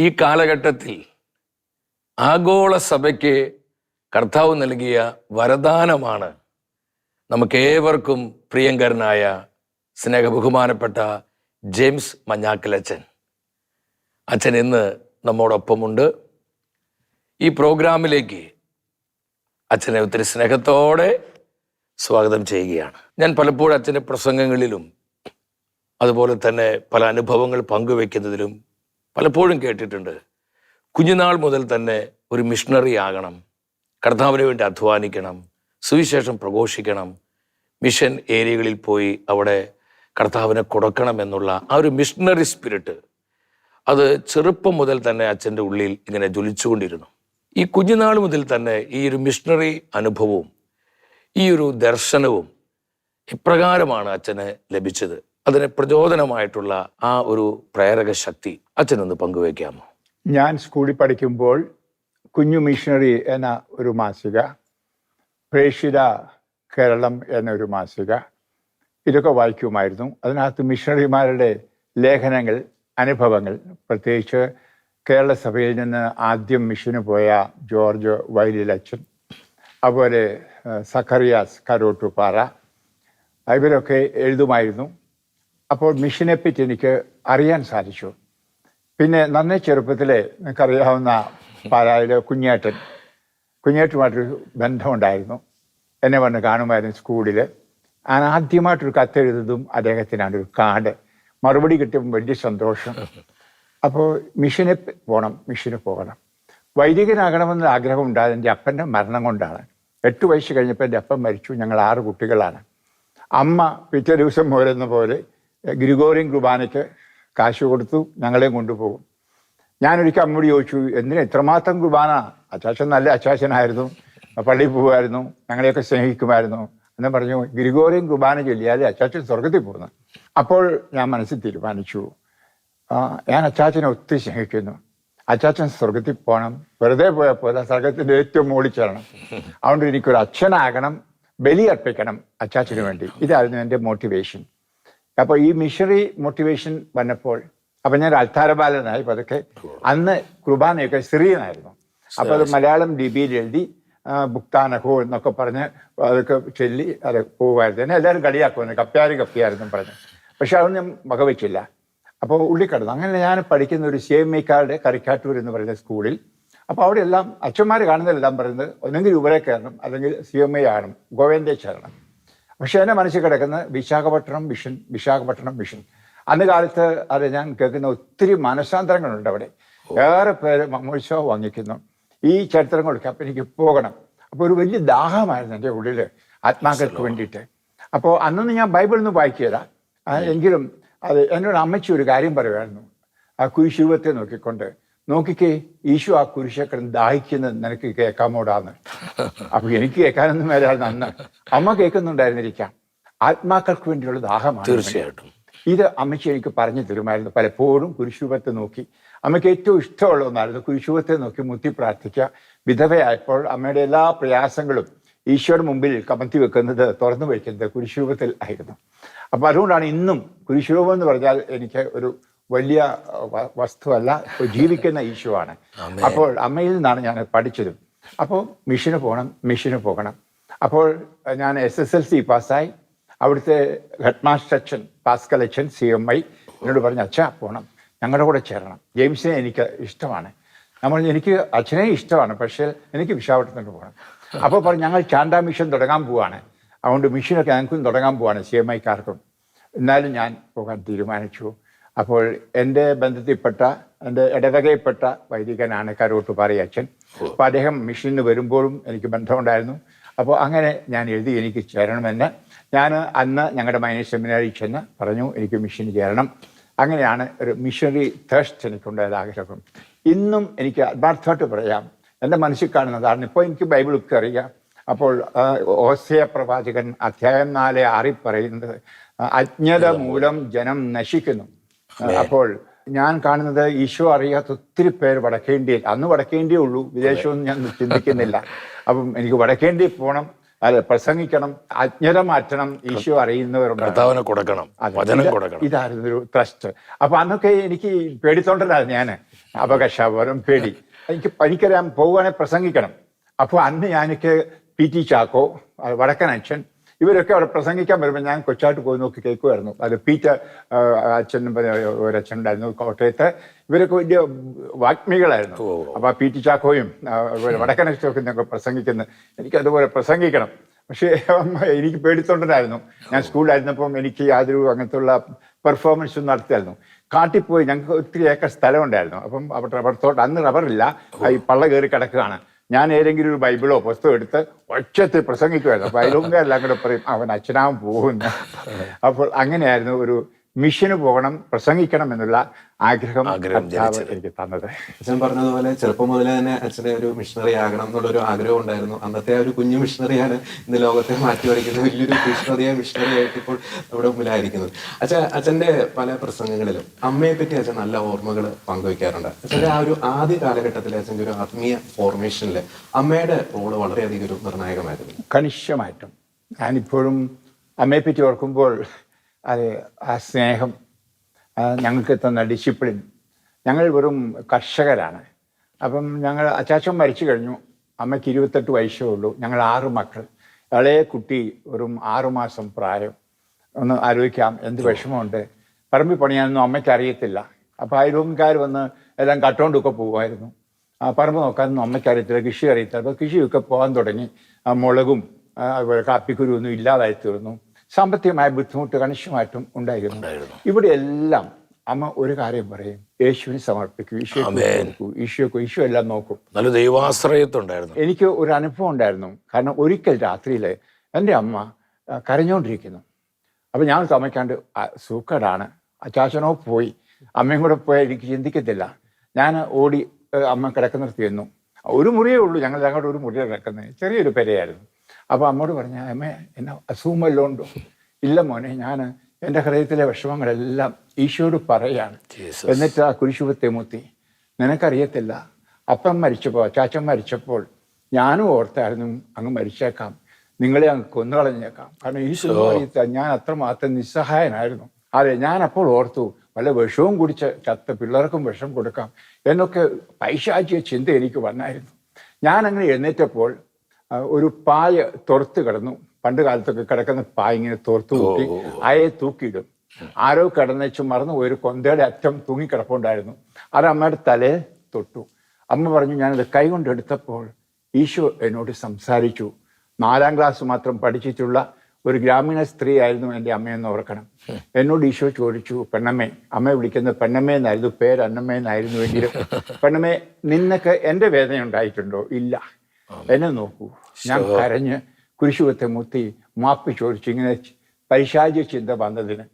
ഈ കാലഘട്ടത്തിൽ ആഗോള സഭയ്ക്ക് കർത്താവ് നൽകിയ വരദാനമാണ് നമുക്കേവർക്കും പ്രിയങ്കരനായ സ്നേഹബഹുമാനപ്പെട്ട ജെയിംസ് മഞ്ഞാക്കലച്ചൻ. അച്ഛൻ ഇന്ന് നമ്മോടൊപ്പമുണ്ട്. ഈ പ്രോഗ്രാമിലേക്ക് അച്ഛനെ ഒത്തിരി സ്നേഹത്തോടെ സ്വാഗതം ചെയ്യുകയാണ്. ഞാൻ പലപ്പോഴും അച്ഛന്റെ പ്രസംഗങ്ങളിലും അതുപോലെ തന്നെ പല അനുഭവങ്ങൾ പങ്കുവെക്കുന്നതിലും പലപ്പോഴും കേട്ടിട്ടുണ്ട്. കുഞ്ഞുനാൾ മുതൽ തന്നെ ഒരു മിഷണറി ആകണം. കർത്താവിന് വേണ്ടി അധ്വാനിക്കണം. സുവിശേഷം പ്രഘോഷിക്കണം. മിഷൻ ഏരിയകളിൽ പോയി അവിടെ കർത്താവിനെ കൊടുക്കണം എന്നുള്ള ആ ഒരു മിഷണറി സ്പിരിറ്റ് അത് ചെറുപ്പം മുതൽ തന്നെ അച്ഛന്റെ ഉള്ളിൽ ഇങ്ങനെ ജ്വലിച്ചുകൊണ്ടിരുന്നു. ഈ കുഞ്ഞുനാൾ മുതൽ തന്നെ ഈ ഒരു മിഷണറി അനുഭവവും ഈ ഒരു ദർശനവും ഇപ്രകാരമാണ് അച്ഛന് ലഭിച്ചത്. അതിന് പ്രചോദനമായിട്ടുള്ള ആ ഒരു പ്രേരക ശക്തി അച്ഛനൊന്ന് പങ്കുവയ്ക്കാമോ? ഞാൻ സ്കൂളിൽ പഠിക്കുമ്പോൾ കുഞ്ഞു മിഷണറി എന്ന ഒരു മാസിക പ്രേഷിത കേരളം എന്നൊരു മാസിക ഇതൊക്കെ വായിക്കുമായിരുന്നു. അതിനകത്ത് മിഷണറിമാരുടെ ലേഖനങ്ങൾ അനുഭവങ്ങൾ പ്രത്യേകിച്ച് കേരള സഭയിൽ നിന്ന് ആദ്യം മിഷന് പോയ ജോർജ് വൈലിലച്ചൻ അതുപോലെ സഖറിയാസ് കരോട്ടുപാറ ഇവരൊക്കെ എഴുതുമായിരുന്നു. അപ്പോൾ മിഷനെ പറ്റി എനിക്ക് അറിയാൻ സാധിച്ചു. പിന്നെ നന്നേ ചെറുപ്പത്തിലെ നിങ്ങൾക്കറിയാവുന്ന പാലായിലെ കുഞ്ഞേട്ടൻ. കുഞ്ഞേട്ടുമായിട്ടൊരു ബന്ധമുണ്ടായിരുന്നു. എന്നെ വന്ന് കാണുമായിരുന്നു സ്കൂളിൽ ഞാൻ ആദ്യമായിട്ടൊരു കത്തെഴുതുന്നതും അദ്ദേഹത്തിനാണ് ഒരു കാർഡ്. മറുപടി കിട്ടിയപ്പോൾ വലിയ സന്തോഷം. അപ്പോൾ മിഷനെ പോകണം മിഷന് പോകണം. വൈദികനാകണമെന്ന് ആഗ്രഹം ഉണ്ടായത് എന്റെ അപ്പന്റെ മരണം കൊണ്ടാണ്. എട്ട് വയസ്സ് കഴിഞ്ഞപ്പോൾ എന്റെ അപ്പൻ മരിച്ചു. ഞങ്ങൾ ആറ് കുട്ടികളാണ്. അമ്മ പിറ്റേ ദിവസം പോരുന്ന പോലെ ഗ്രിഗോറിയൻ കുർബാനയ്ക്ക് കാശ് കൊടുത്തു ഞങ്ങളെയും കൊണ്ടുപോകും. ഞാനൊരിക്കൽ അമ്മയോട് ചോദിച്ചു എന്തിനാ ഇത്രമാത്രം കുർബാന? അച്ചാച്ചൻ നല്ല അച്ചാച്ചനായിരുന്നു പള്ളിയിൽ പോകുമായിരുന്നു. ഞങ്ങളെയൊക്കെ സ്നേഹിക്കുമായിരുന്നു. എന്ന് പറഞ്ഞു ഗ്രിഗോറിയൻ കുർബാന ചൊല്ലിയാൽ അച്ചാച്ചൻ സ്വർഗത്തിൽ പോകുന്നു. അപ്പോൾ ഞാൻ മനസ്സിൽ തീരുമാനിച്ചു ഞാൻ അച്ചാച്ചനെ ഒത്തിരി സ്നേഹിക്കുന്നു. അച്ചാച്ചൻ സ്വർഗത്തിൽ പോകണം. വെറുതെ പോയാൽ പോലെ സ്വർഗത്തിന്റെ ഏറ്റവും മുകളിൽ ചേരണം അതുകൊണ്ട് എനിക്കൊരു അച്ഛനാകണം ബലി അർപ്പിക്കണം അച്ചാച്ചന് വേണ്ടി. ഇതായിരുന്നു എന്റെ മോട്ടിവേഷൻ അപ്പോൾ ഈ മിഷണറി മോട്ടിവേഷൻ വന്നപ്പോൾ അപ്പൊ ഞാൻ അൽത്താരബാലനായി പതുക്കെ അന്ന് കുർബാനയൊക്കെ സിറിയനായിരുന്നു. അപ്പോൾ അത് മലയാളം ലിപിയിൽ എഴുതി ബുക്താനഹോ എന്നൊക്കെ പറഞ്ഞ് അതൊക്കെ ചൊല്ലി അത് പോവായിരുന്നു എന്നെ എല്ലാവരും കളിയാക്കുമായിരുന്നു കപ്പ്യാര് കപ്പ്യായിരുന്നു പറഞ്ഞു. പക്ഷെ അതൊന്നും ഞാൻ വകവെച്ചില്ല. അപ്പോൾ ഉള്ളിക്കടന്നു അങ്ങനെ ഞാൻ പഠിക്കുന്ന ഒരു സി എം ഐക്കാരുടെ കറിക്കാട്ടൂർ എന്ന് പറയുന്ന സ്കൂളിൽ അപ്പോൾ അവിടെ എല്ലാം അച്ഛന്മാർ കാണുന്നതെല്ലാം പറയുന്നത് ഒന്നെങ്കിൽ ഉപരെ കയറണം അല്ലെങ്കിൽ സി എം ഐ ആകണം ഗോവേന്ദേ ചേരണം പക്ഷെ എന്റെ മനസ്സിൽ കിടക്കുന്ന വിശാഖപട്ടണം മിഷൻ വിശാഖപട്ടണം മിഷൻ. അന്ന് കാലത്ത് അത് ഞാൻ കേൾക്കുന്ന ഒത്തിരി മനസാന്തരങ്ങളുണ്ട് അവിടെ. ഏറെ പേര് മമ്മോത്സവം വാങ്ങിക്കുന്നു. ഈ ചരിത്രങ്ങളൊക്കെ അപ്പം എനിക്ക് പോകണം. അപ്പോൾ ഒരു വലിയ ദാഹമായിരുന്നു എന്റെ ഉള്ളിൽ ആത്മാക്കൾക്ക് വേണ്ടിയിട്ട്. അപ്പോൾ അന്നൊന്നും ഞാൻ ബൈബിളൊന്നും ആ, എങ്കിലും അത് എന്നോട് അമ്മച്ചി ഒരു കാര്യം പറയുമായിരുന്നു. ആ കുരിശുരൂപത്തെ നോക്കിക്കൊണ്ട് നോക്കിക്കേ ഈശോ ആ കുരിശക്കടൻ ദാഹിക്കുന്നത് നിനക്ക് കേൾക്കാമോടാന്ന്. അപ്പൊ എനിക്ക് കേൾക്കാനൊന്നും വരാതെ നന്ന്. അമ്മ കേൾക്കുന്നുണ്ടായിരുന്നിരിക്കാം. ആത്മാക്കൾക്ക് വേണ്ടിയുള്ള ദാഹമാണ് തീർച്ചയായിട്ടും. ഇത് അമ്മയ്ക്ക് എനിക്ക് പറഞ്ഞു തരുമായിരുന്നു. പലപ്പോഴും കുരിശുപത്തെ നോക്കി. അമ്മയ്ക്ക് ഏറ്റവും ഇഷ്ടമുള്ള ഒന്നായിരുന്നു കുരിശുപത്തെ നോക്കി മുത്തി പ്രാർത്ഥിക്കുക. വിധവയായപ്പോൾ അമ്മയുടെ എല്ലാ പ്രയാസങ്ങളും ഈശോയുടെ മുമ്പിൽ കമത്തി വെക്കുന്നത് തുറന്നു വയ്ക്കുന്നത് കുരിശുരൂപത്തിൽ ആയിരുന്നു. അപ്പൊ അതുകൊണ്ടാണ് ഇന്നും കുരിശുരൂപം എന്ന് പറഞ്ഞാൽ എനിക്ക് ഒരു വലിയ വസ്തുവല്ല ജീവിക്കുന്ന ഈശോ ആണ് അപ്പോൾ അമ്മയിൽ നിന്നാണ് ഞാൻ പഠിച്ചത്. അപ്പോൾ മിഷന് പോകണം മിഷന് പോകണം. അപ്പോൾ ഞാൻ എസ് എസ് എൽ സി പാസ്സായി. അവിടുത്തെ ഹെഡ് മാസ്റ്റർ അച്ഛൻ പാസ്കൽ അച്ഛൻ സി എം ഐ എന്നോട് പറഞ്ഞു അച്ഛാ പോകണം ഞങ്ങളുടെ കൂടെ ചേരണം. ജെയിംസിനെ എനിക്ക് ഇഷ്ടമാണ്. നമ്മൾ എനിക്ക് അച്ഛനെ ഇഷ്ടമാണ് പക്ഷേ എനിക്ക് വിശാഖപട്ടണത്തിന് പോകണം. അപ്പോൾ പറഞ്ഞു ഞങ്ങൾ ചാണ്ടാ മിഷൻ തുടങ്ങാൻ പോവാണ്. അതുകൊണ്ട് മിഷനൊക്കെ ഞങ്ങൾക്കും തുടങ്ങാൻ പോവാണ് സി എം ഐക്കാർക്കും. എന്നാലും ഞാൻ പോകാൻ തീരുമാനിച്ചു. അപ്പോൾ എന്റെ ബന്ധത്തിൽപ്പെട്ട എന്റെ ഇടവകയിൽപ്പെട്ട വൈദികനാണ് കരോട്ടുപാറ അച്ഛൻ. അപ്പോൾ അദ്ദേഹം മിഷനിൽ വരുമ്പോഴും എനിക്ക് ബന്ധമുണ്ടായിരുന്നു. അപ്പോൾ അങ്ങനെ ഞാൻ എഴുതി എനിക്ക് ചേരണമെന്ന്. ഞാൻ അന്ന് ഞങ്ങളുടെ മൈനസ് സെമിനാരിൽ ചെന്ന് പറഞ്ഞു എനിക്ക് മിഷന് ചേരണം. അങ്ങനെയാണ് ഒരു മിഷനറി തേഴ്സ്റ്റ് എനിക്കുണ്ടായത് ആഗ്രഹം. ഇന്നും എനിക്ക് ആത്മാർത്ഥമായിട്ട് പറയാം. എന്റെ മനസ്സിൽ കാണുന്നതാണ്. ഇപ്പോൾ എനിക്ക് ബൈബിളൊക്കെ അറിയാം. അപ്പോൾ ഓസയ പ്രവാചകൻ അധ്യായം നാല് ആറി പറയുന്നത് അജ്ഞത മൂലം ജനം നശിക്കുന്നു. അപ്പോൾ ഞാൻ കാണുന്നത് ഈശോ അറിയാത്ത ഒത്തിരി പേര് ഇന്ത്യയിൽ അന്ന് വടക്കേ ഇന്ത്യ ഉള്ളൂ വിദേശമൊന്നും ഞാൻ ചിന്തിക്കുന്നില്ല. അപ്പം എനിക്ക് വടക്കേ ഇന്ത്യയിൽ പോകണം. അല്ല പ്രസംഗിക്കണം. അജ്ഞത മാറ്റണം. ഈശോ അറിയുന്നവരുണ്ട്. കൊടുക്കണം. വചനം കൊടുക്കണം. ഇതായിരുന്നു ഒരു ട്രസ്റ്റ് അപ്പൊ അന്നൊക്കെ എനിക്ക് പേടിത്തോണ്ടല്ലായിരുന്നു ഞാൻ. അപകർഷാപരം പേടി. എനിക്ക് എനിക്കറിയാം പോവുകയാണെങ്കിൽ പ്രസംഗിക്കണം. അപ്പോൾ അന്ന് ഞാനൊക്കെ പി ടി ചാക്കോ വടക്കൻ അച്ഛൻ ഇവരൊക്കെ അവിടെ പ്രസംഗിക്കാൻ വരുമ്പോൾ ഞാൻ കൊച്ചായിട്ട് പോയി നോക്കി കേൾക്കുമായിരുന്നു അത് പീറ്റർ അച്ഛനും ഒരച്ഛനുണ്ടായിരുന്നു കോട്ടയത്ത്. ഇവരൊക്കെ വലിയ വാഗ്മികളായിരുന്നു. അപ്പൊ ആ പി ടി ചാക്കോയും അച്ഛനൊക്കെ ഞങ്ങൾ പ്രസംഗിക്കുന്നത് എനിക്ക് അതുപോലെ പ്രസംഗിക്കണം. പക്ഷേ എനിക്ക് പേടിത്തൊണ്ടനായിരുന്നു. ഞാൻ സ്കൂളിലായിരുന്നപ്പം എനിക്ക് യാതൊരു അങ്ങനത്തുള്ള പെർഫോമൻസ് നടത്തിയായിരുന്നു കാട്ടിപ്പോയി ഞങ്ങൾക്ക് ഒത്തിരി ഏക്കർ സ്ഥലം ഉണ്ടായിരുന്നു അപ്പം അവിടെ റബ്ബർ തോട്ടം അന്ന് റബ്ബറില്ല ഈ പള്ള കയറി കിടക്കുകയാണ്. ഞാൻ ഏതെങ്കിലും ഒരു ബൈബിളോ പുസ്തകം എടുത്ത് ഒച്ചത്തിൽ പ്രസംഗിക്കുമായിരുന്നു. അപ്പൊ എല്ലാം കൂടെ പറയും അവൻ അച്ഛനാവും പോകുന്ന. അപ്പോൾ അങ്ങനെയായിരുന്നു ഒരു മിഷന് പോകണം പ്രസംഗിക്കണം എന്നുള്ള ആഗ്രഹം എനിക്ക് തന്നത്. അച്ഛൻ പറഞ്ഞതുപോലെ ചെറുപ്പം മുതലേ തന്നെ അച്ഛനെ ഒരു മിഷണറി ആകണം എന്നുള്ളൊരു ആഗ്രഹം ഉണ്ടായിരുന്നു. അന്നത്തെ ആ ഒരു കുഞ്ഞു മിഷണറിയാണ് ഇന്ന് ലോകത്തെ മാറ്റിമറിക്കുന്നത് വലിയൊരു കൃഷ്ണതയ മിഷണറി ആയിട്ട് ഇപ്പോൾ നമ്മുടെ മുമ്പിലായിരിക്കുന്നത്. അച്ഛൻ അച്ഛന്റെ പല പ്രസംഗങ്ങളിലും അമ്മയെ പറ്റി അച്ഛൻ നല്ല ഓർമ്മകൾ പങ്കുവയ്ക്കാറുണ്ട്. അച്ഛന്റെ ആ ഒരു ആദ്യ കാലഘട്ടത്തിൽ അച്ഛന്റെ ഒരു ആത്മീയ ഫോർമേഷനിൽ അമ്മയുടെ റോൾ വളരെയധികം ഒരു നിർണായകമായിരുന്നു. കണിശമായിട്ടും ഞാനിപ്പോഴും അമ്മയെ പറ്റി ഓർക്കുമ്പോൾ അത് ആ സ്നേഹം ഞങ്ങൾക്ക് തന്ന ഡിസിപ്ലിൻ ഞങ്ങൾ വെറും കർഷകരാണ്. അപ്പം ഞങ്ങൾ അച്ചാച്ചൻ മരിച്ചു കഴിഞ്ഞു. അമ്മയ്ക്ക് ഇരുപത്തെട്ട് വയസ്സേ ഉള്ളൂ. ഞങ്ങൾ ആറ് മക്കൾ. ഇളയ കുട്ടി വെറും ആറുമാസം പ്രായം. ഒന്ന് ആലോചിക്കാം എന്ത് വിഷമമുണ്ട്. പറമ്പിൽ പണിയാനൊന്നും അമ്മയ്ക്ക് അറിയത്തില്ല. അപ്പോൾ അയൽവക്കാർ വന്ന് എല്ലാം കട്ടുകൊണ്ടൊക്കെ പോകുമായിരുന്നു. ആ പറമ്പ് നോക്കാനൊന്നും അമ്മയ്ക്ക് അറിയത്തില്ല. കൃഷി അറിയത്തില്ല. അപ്പോൾ കൃഷിയൊക്കെ പോകാൻ തുടങ്ങി. ആ മുളകും അതുപോലെ കാപ്പിക്കുരു ഒന്നും ഇല്ലാതായി തീർന്നു. സാമ്പത്തികമായ ബുദ്ധിമുട്ട് കണിശമായിട്ടും ഉണ്ടായിരുന്നു. ഇവിടെ എല്ലാം അമ്മ ഒരു കാര്യം പറയും യേശുവിന് സമർപ്പിക്കും ഈശോ ഈശോയ്ക്ക് ഈശോ എല്ലാം നോക്കും. നല്ല ദൈവാശ്രയത്വണ്ടായിരുന്നു എനിക്ക് ഒരു അനുഭവം ഉണ്ടായിരുന്നു കാരണം ഒരിക്കൽ രാത്രിയിൽ എന്റെ അമ്മ കരഞ്ഞോണ്ടിരിക്കുന്നു. കരഞ്ഞുകൊണ്ടിരിക്കുന്നു അപ്പം ഞാൻ തമയ്ക്കാണ്ട് സൂക്കടാണ്. അച്ചാച്ചനോ പോയി. അമ്മയും കൂടെ പോയാൽ എനിക്ക് ചിന്തിക്കത്തില്ല. ഞാൻ ഓടി അമ്മ കിടക്കുന്നിടത്ത് ചെന്നു. ഒരു മുറിയേ ഉള്ളൂ. ഞങ്ങൾ ഞങ്ങളുടെ ഒരു മുറിയാണ് കിടക്കുന്നത്. ചെറിയൊരു പെരയായിരുന്നു. അപ്പോൾ അമ്മോട് പറഞ്ഞ അമ്മ എന്നെ അസുഖം വല്ലതും ഉണ്ടോ ഇല്ല മോനെ ഞാൻ എന്റെ ഹൃദയത്തിലെ വിഷമങ്ങളെല്ലാം ഈശോയോട് പറയാണ്. എന്നിട്ട് ആ കുരിശുപത്തെ മുത്തി നിനക്കറിയത്തില്ല അപ്പം മരിച്ചപ്പോൾ ചാച്ചൻ മരിച്ചപ്പോൾ ഞാനും ഓർത്തായിരുന്നു അങ്ങ് മരിച്ചേക്കാം. നിങ്ങളെ അങ്ങ് കൊന്നു കളഞ്ഞേക്കാം കാരണം ഈശോ ഞാൻ അത്രമാത്രം നിസ്സഹായനായിരുന്നു. അതെ ഞാൻ അപ്പോൾ ഓർത്തു വല്ല വിഷവും കുടിച്ച് ചത്ത പിള്ളേർക്കും വിഷം കൊടുക്കാം എന്നൊക്കെ പൈശാചിയ ചിന്ത എനിക്ക് വന്നായിരുന്നു. ഞാൻ അങ്ങനെ എഴുന്നേറ്റപ്പോൾ ഒരു പായ തുറത്ത് കിടന്നു. പണ്ട് കാലത്തൊക്കെ കിടക്കുന്ന പായ ഇങ്ങനെ തുറത്ത് കൂട്ടി അയെ തൂക്കിയിടും. ആരോ കിടന്നേച്ച് മറന്നു ഒരു കൊന്തയുടെ അറ്റം തൂങ്ങിക്കിടപ്പുണ്ടായിരുന്നു. അത് അമ്മയുടെ തലയെ തൊട്ടു. അമ്മ പറഞ്ഞു ഞാനത് കൈകൊണ്ട് എടുത്തപ്പോൾ ഈശോ എന്നോട് സംസാരിച്ചു. നാലാം ക്ലാസ് മാത്രം പഠിച്ചിട്ടുള്ള ഒരു ഗ്രാമീണ സ്ത്രീ ആയിരുന്നു എന്റെ അമ്മയെന്ന് ഓർക്കണം. എന്നോട് ഈശോ ചോദിച്ചു പെണ്ണമ്മേ അമ്മയെ വിളിക്കുന്ന പെണ്ണമ്മേ എന്നായിരുന്നു. പേര് അന്നമ്മേ എന്നായിരുന്നുവെങ്കിലും പെണ്ണമ്മേ നിന്നൊക്കെ എന്റെ വേദന ഉണ്ടായിട്ടുണ്ടോ? ഇല്ല. എന്നെ നോക്കൂ. ഞാൻ കരഞ്ഞ് കുരിശുവത്തെ മുത്തി മാപ്പ് ചോദിച്ചു ഇങ്ങനെ പൈശാചിക ചിന്ത വന്നതിന്.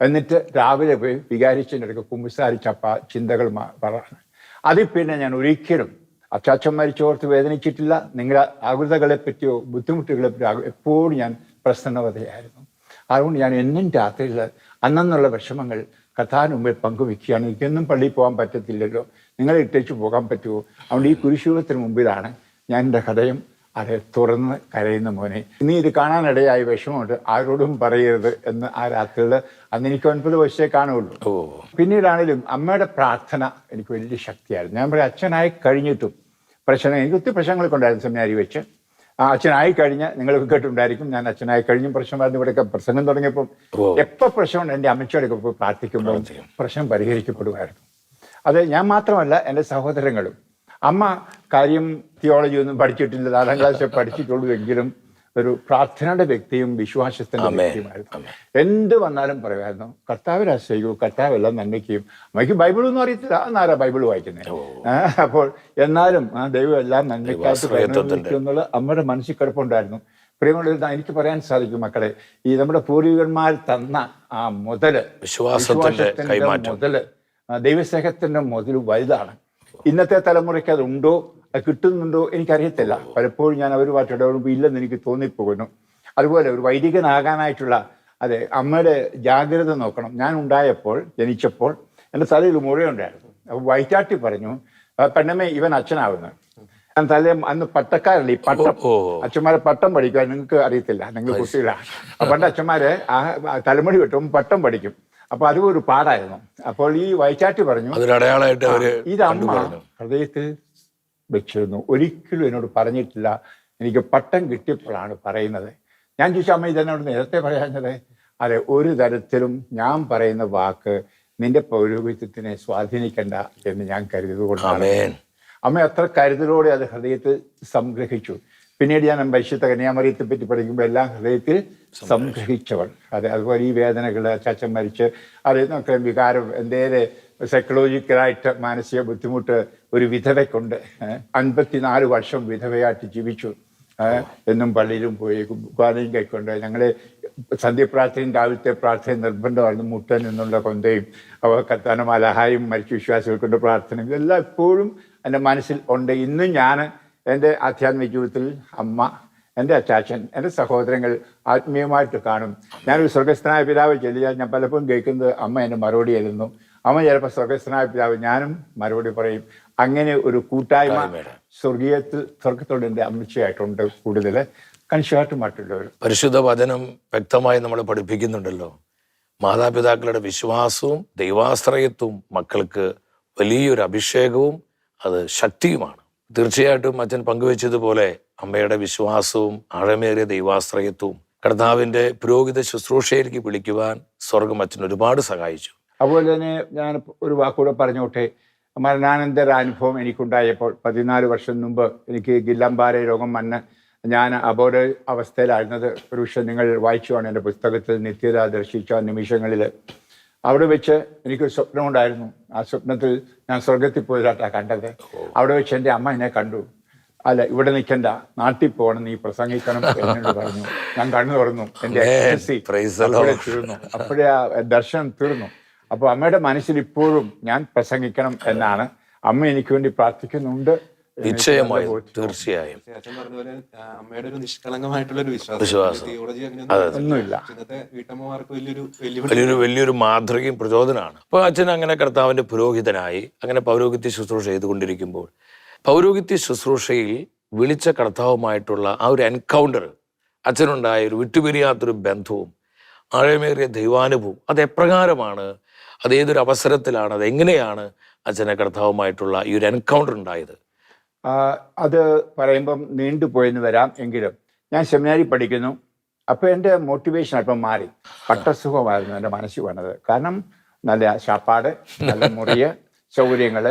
എന്നിട്ട് രാവിലെ പോയി വികാരിച്ചതിന്റെ അടുക്ക് കുമ്പസാരിച്ചപ്പ ചിന്തകൾ പറയാണ് അതിൽ പിന്നെ ഞാൻ ഒരിക്കലും അച്ചാച്ചൻ മരിച്ചോർത്ത് വേദനിച്ചിട്ടില്ല. നിങ്ങളുടെ ആകുലതകളെ പറ്റിയോ ബുദ്ധിമുട്ടുകളെ പറ്റിയോ എപ്പോഴും ഞാൻ പ്രസന്നവതയായിരുന്നു. അതുകൊണ്ട് ഞാൻ എന്നും രാത്രിയിൽ അന്നെന്നുള്ള വിഷമങ്ങൾ കഥാന് മുമ്പിൽ പങ്കുവെക്കുകയാണ് എനിക്കൊന്നും പള്ളിയിൽ പോകാൻ പറ്റത്തില്ലല്ലോ. നിങ്ങളെ ഇട്ടേച്ച് പോകാൻ പറ്റുമോ? അതുകൊണ്ട് ഈ കുരിശുരത്തിന് മുമ്പിലാണ് ഞാൻ എന്റെ ഹൃദയം അത് തുറന്ന് കരയുന്ന മോനെ. നീ ഇത് കാണാനിടയായി വിഷമമുണ്ട്. ആരോടും പറയരുത് എന്ന് ആ രാത്രിയിൽ അന്ന് എനിക്ക് ഒൻപത് വയസ്സേ കാണുള്ളൂ ഓ. പിന്നീടാണെങ്കിലും അമ്മയുടെ പ്രാർത്ഥന എനിക്ക് വലിയ ശക്തിയായിരുന്നു. ഞാൻ പറയും അച്ഛനായി കഴിഞ്ഞിട്ടും പ്രശ്നം എനിക്ക് ഒത്തിരി പ്രശ്നങ്ങളൊക്കെ ഉണ്ടായിരുന്നു സെമിനാരി വെച്ച്. ആ അച്ഛനായി കഴിഞ്ഞ് നിങ്ങൾക്ക് കേട്ടുണ്ടായിരിക്കും ഞാൻ അച്ഛനായി കഴിഞ്ഞും പ്രശ്നമായിരുന്നു ഇവിടെയൊക്കെ പ്രസംഗം തുടങ്ങിയപ്പോൾ. എപ്പോൾ പ്രശ്നമുണ്ട്? എന്റെ അമ്മച്ചോടൊക്കെ പോയി പ്രാർത്ഥിക്കുമ്പോൾ പ്രശ്നം പരിഹരിക്കപ്പെടുമായിരുന്നു. അത് ഞാൻ മാത്രമല്ല എന്റെ സഹോദരങ്ങളും. അമ്മ കാര്യം തിയോളജി ഒന്നും പഠിച്ചിട്ടില്ല. നാലാം ക്ലാസ്സിൽ പഠിച്ചിട്ടുള്ളൂ എങ്കിലും ഒരു പ്രാർത്ഥനയുടെ വ്യക്തിയും വിശ്വാസത്തിന്റെ. വ്യക്തിയുമായിരുന്നു. എന്ത് വന്നാലും പറയുമായിരുന്നു കർത്താവിൽ ആശ്രയിക്കൂ കർത്താവെല്ലാം നന്മയ്ക്കും. അമ്മയ്ക്ക് ബൈബിൾ ഒന്നും അറിയത്തില്ല. എന്നാരാ ബൈബിൾ വായിക്കുന്നത് അപ്പോൾ എന്നാലും ആ ദൈവം എല്ലാം നന്മയ്ക്കാത്തുള്ള. എന്നുള്ള അമ്മയുടെ മനസ്സിൽ കിടപ്പുണ്ടായിരുന്നു പ്രിയമുള്ള എനിക്ക് പറയാൻ സാധിക്കും മക്കളെ ഈ നമ്മുടെ പൂർവികന്മാർ തന്ന ആ മുതൽ വിശ്വാസത്തിന്റെ. മുതൽ ദൈവസ്നേഹത്തിന്റെ മുതൽ വലുതാണ്. ഇന്നത്തെ തലമുറയ്ക്ക് അതുണ്ടോ? അത് കിട്ടുന്നുണ്ടോ എനിക്കറിയത്തില്ല. പലപ്പോഴും ഞാൻ അവരുമായിട്ട് ഇടപെടുമ്പോൾ ഇല്ലെന്ന് എനിക്ക് തോന്നിപ്പോകുന്നു. അതുപോലെ ഒരു വൈദികനാകാനായിട്ടുള്ള അതെ അമ്മയുടെ ജാഗ്രത നോക്കണം. ഞാൻ ഉണ്ടായപ്പോൾ ജനിച്ചപ്പോൾ എന്റെ തലയിൽ മുഴയുണ്ടായിരുന്നു. അപ്പോൾ വൈറ്റാട്ടി പറഞ്ഞു "ആ, പെണ്ണമ്മേ ഇവൻ അച്ഛനാവുന്നു. ഞാൻ തലേ അന്ന് പട്ടക്കാരല്ലേ ഈ പട്ടം. അച്ഛന്മാരെ പട്ടം പഠിക്കാൻ നിങ്ങൾക്ക് അറിയത്തില്ല നിങ്ങൾ കുട്ടികളാണ് അപ്പൊ പണ്ട് അച്ഛന്മാരെ ആ തലമുടി വെട്ടും പട്ടം പഠിക്കും. അപ്പൊ അതും ഒരു പാടായിരുന്നു. അപ്പോൾ ഈ വൈറ്റാട്ടി പറഞ്ഞു ഇത് അമ്മ ഹൃദയത്തിൽ വെച്ചിരുന്നു. ഒരിക്കലും എന്നോട് പറഞ്ഞിട്ടില്ല. എനിക്ക് പട്ടം കിട്ടിയപ്പോഴാണ് പറയുന്നത്. ഞാൻ ചോദിച്ചു അമ്മ ഇതെന്നോട് നേരത്തെ പറയാഞ്ഞത്? അതെ ഒരു തരത്തിലും ഞാൻ പറയുന്ന വാക്ക് നിന്റെ പൗരോഹിത്യത്തിനെ സ്വാധീനിക്കണ്ട എന്ന് ഞാൻ കരുതുകൊണ്ടാണ് അമ്മ അത്ര കരുതലോടെ അത് ഹൃദയത്തിൽ സംഗ്രഹിച്ചു. പിന്നീട് ഞാൻ പരിശുദ്ധ കന്യാമറിയത്തെ പറ്റി പഠിക്കുമ്പോൾ എല്ലാം ഹൃദയത്തിൽ സംഗ്രഹിച്ചവൾ. അതെ അതുപോലെ ഈ വേദനകൾ ചച്ചൻ മരിച്ച് അറിയുന്നൊക്കെ വികാരം എന്തേലും സൈക്കോളജിക്കലായിട്ട് മാനസിക ബുദ്ധിമുട്ട് ഒരു വിധവയ്ക്കുണ്ട്. അൻപത്തിനാല് വർഷം വിധവയായിട്ട് ജീവിച്ചു. എന്നും പള്ളിയിലും പോയി കുർബാനയും കൈക്കൊണ്ട് ഞങ്ങളെ സന്ധ്യപ്രാർത്ഥനയും രാവിലത്തെ പ്രാർത്ഥന നിർബന്ധമായിരുന്നു. മുട്ടൻ എന്നുള്ള കൊന്തയും അവ കത്താന മലഹായും മരിച്ചു വിശ്വാസികൾക്കൊണ്ട് പ്രാർത്ഥന ഇതെല്ലാം എപ്പോഴും എന്റെ മനസ്സിൽ ഉണ്ട്. ഇന്നും ഞാൻ എന്റെ ആധ്യാത്മിക ജീവിതത്തിൽ അമ്മ എന്റെ അച്ചാച്ചൻ എന്റെ സഹോദരങ്ങൾ ആത്മീയമായിട്ട് കാണും. ഞാനൊരു സ്വർഗസ്ഥനായ പിതാവ് ചെല്ലിയാൽ ഞാൻ പലപ്പോഴും കേൾക്കുന്നത് അമ്മ എന്റെ മറുപടി എഴുതുന്നു അമ്മ ചിലപ്പോൾ സ്വർഗസ്ഥനായ പിതാവ് ഞാനും മറുപടി പറയും. അങ്ങനെ ഒരു കൂട്ടായ്മ സ്വർഗീയത്തിൽ സ്വർഗത്തോട് എന്റെ അമ്മച്ചയായിട്ടുണ്ട് കൂടുതൽ. കണിശമായിട്ട് മറ്റുള്ളവർ പരിശുദ്ധ വചനം വ്യക്തമായി നമ്മൾ പഠിപ്പിക്കുന്നുണ്ടല്ലോ. മാതാപിതാക്കളുടെ വിശ്വാസവും ദൈവാശ്രയത്വവും മക്കൾക്ക് വലിയൊരു അഭിഷേകവും അത് ശക്തിയുമാണ്. തീർച്ചയായിട്ടും അച്ഛൻ പങ്കുവെച്ചതുപോലെ അമ്മയുടെ വിശ്വാസവും ആഴമേറിയ ദൈവാശ്രയത്വവും കർത്താവിന്റെ പുരോഹിത ശുശ്രൂഷയിലേക്ക് വിളിക്കുവാൻ സ്വർഗം അച്ഛൻ ഒരുപാട് സഹായിച്ചു. അതുപോലെ തന്നെ ഞാൻ ഒരു വാക്കുകൂടെ പറഞ്ഞോട്ടെ. മരണാനന്തര അനുഭവം എനിക്കുണ്ടായപ്പോൾ പതിനാല് വർഷം മുമ്പ് എനിക്ക് ഗില്ലംബാര രോഗം വന്ന് ഞാൻ അബോധ അവസ്ഥയിലായിരുന്നത്. ഒരു പക്ഷേ നിങ്ങൾ വായിച്ചുവാണ് എന്റെ പുസ്തകത്തിൽ നിത്യത ദർശിച്ച നിമിഷങ്ങളിൽ അവിടെ വെച്ച് എനിക്കൊരു സ്വപ്നമുണ്ടായിരുന്നു ആ സ്വപ്നത്തിൽ ഞാൻ സ്വർഗത്തിൽ പോയതായിട്ടാണ് കണ്ടത്. അവിടെ വെച്ച് എന്റെ അമ്മ എന്നെ കണ്ടു. അല്ല ഇവിടെ നിൽക്കണ്ട. നാട്ടിൽ പോകണം നീ പ്രസംഗിക്കണം എന്നോട് പറഞ്ഞു. ഞാൻ കണ്ണു തുറന്നു. എന്റെ തീർന്നു. അപ്പോഴേ ആ ദർശനം തീർന്നു. അപ്പോൾ അമ്മയുടെ മനസ്സിൽ ഇപ്പോഴും ഞാൻ പ്രസംഗിക്കണം എന്നാണ് അമ്മ എനിക്ക് വേണ്ടി പ്രാർത്ഥിക്കുന്നുണ്ട് നിശ്ചയമായി തീർച്ചയായും. അമ്മയുടെ ഒരു നിഷ്കളങ്കമായിട്ടുള്ള ഒരു വിശ്വാസം. ഒന്നുമില്ല. വീട്ടമ്മമാർക്ക് വലിയൊരു വലിയൊരു വലിയൊരു മാതൃകയും പ്രചോദനമാണ്. അപ്പോൾ അച്ഛൻ അങ്ങനെ കർത്താവിന്റെ പുരോഹിതനായി അങ്ങനെ പൗരോഹിത്യ ശുശ്രൂഷ ചെയ്തുകൊണ്ടിരിക്കുമ്പോൾ പൗരോഹിത്യ ശുശ്രൂഷയിൽ വിളിച്ച കർത്താവുമായിട്ടുള്ള ആ ഒരു എൻകൗണ്ടർ അച്ഛനുണ്ടായ ഒരു വിട്ടുപിരിയാത്തൊരു ബന്ധവും ആഴമേറിയ ദൈവാനുഭവം അത് എപ്രകാരമാണ് അത് ഏതൊരു അവസരത്തിലാണ് അത് എങ്ങനെയാണ് അച്ഛനെ കർത്താവുമായിട്ടുള്ള ഈ ഒരു എൻകൗണ്ടർ ഉണ്ടായത്? അത് പറയുമ്പം നീണ്ടുപോയെന്ന് വരാം എങ്കിലും ഞാൻ സെമിനാരി പഠിക്കുന്നു. അപ്പോൾ എന്റെ മോട്ടിവേഷൻ അല്പം മാറി. പട്ടസുഖമായിരുന്നു എന്റെ മനസ്സിൽ വന്നത്. കാരണം നല്ല ശാപ്പാട് നല്ല മുറിയ സൗകര്യങ്ങൾ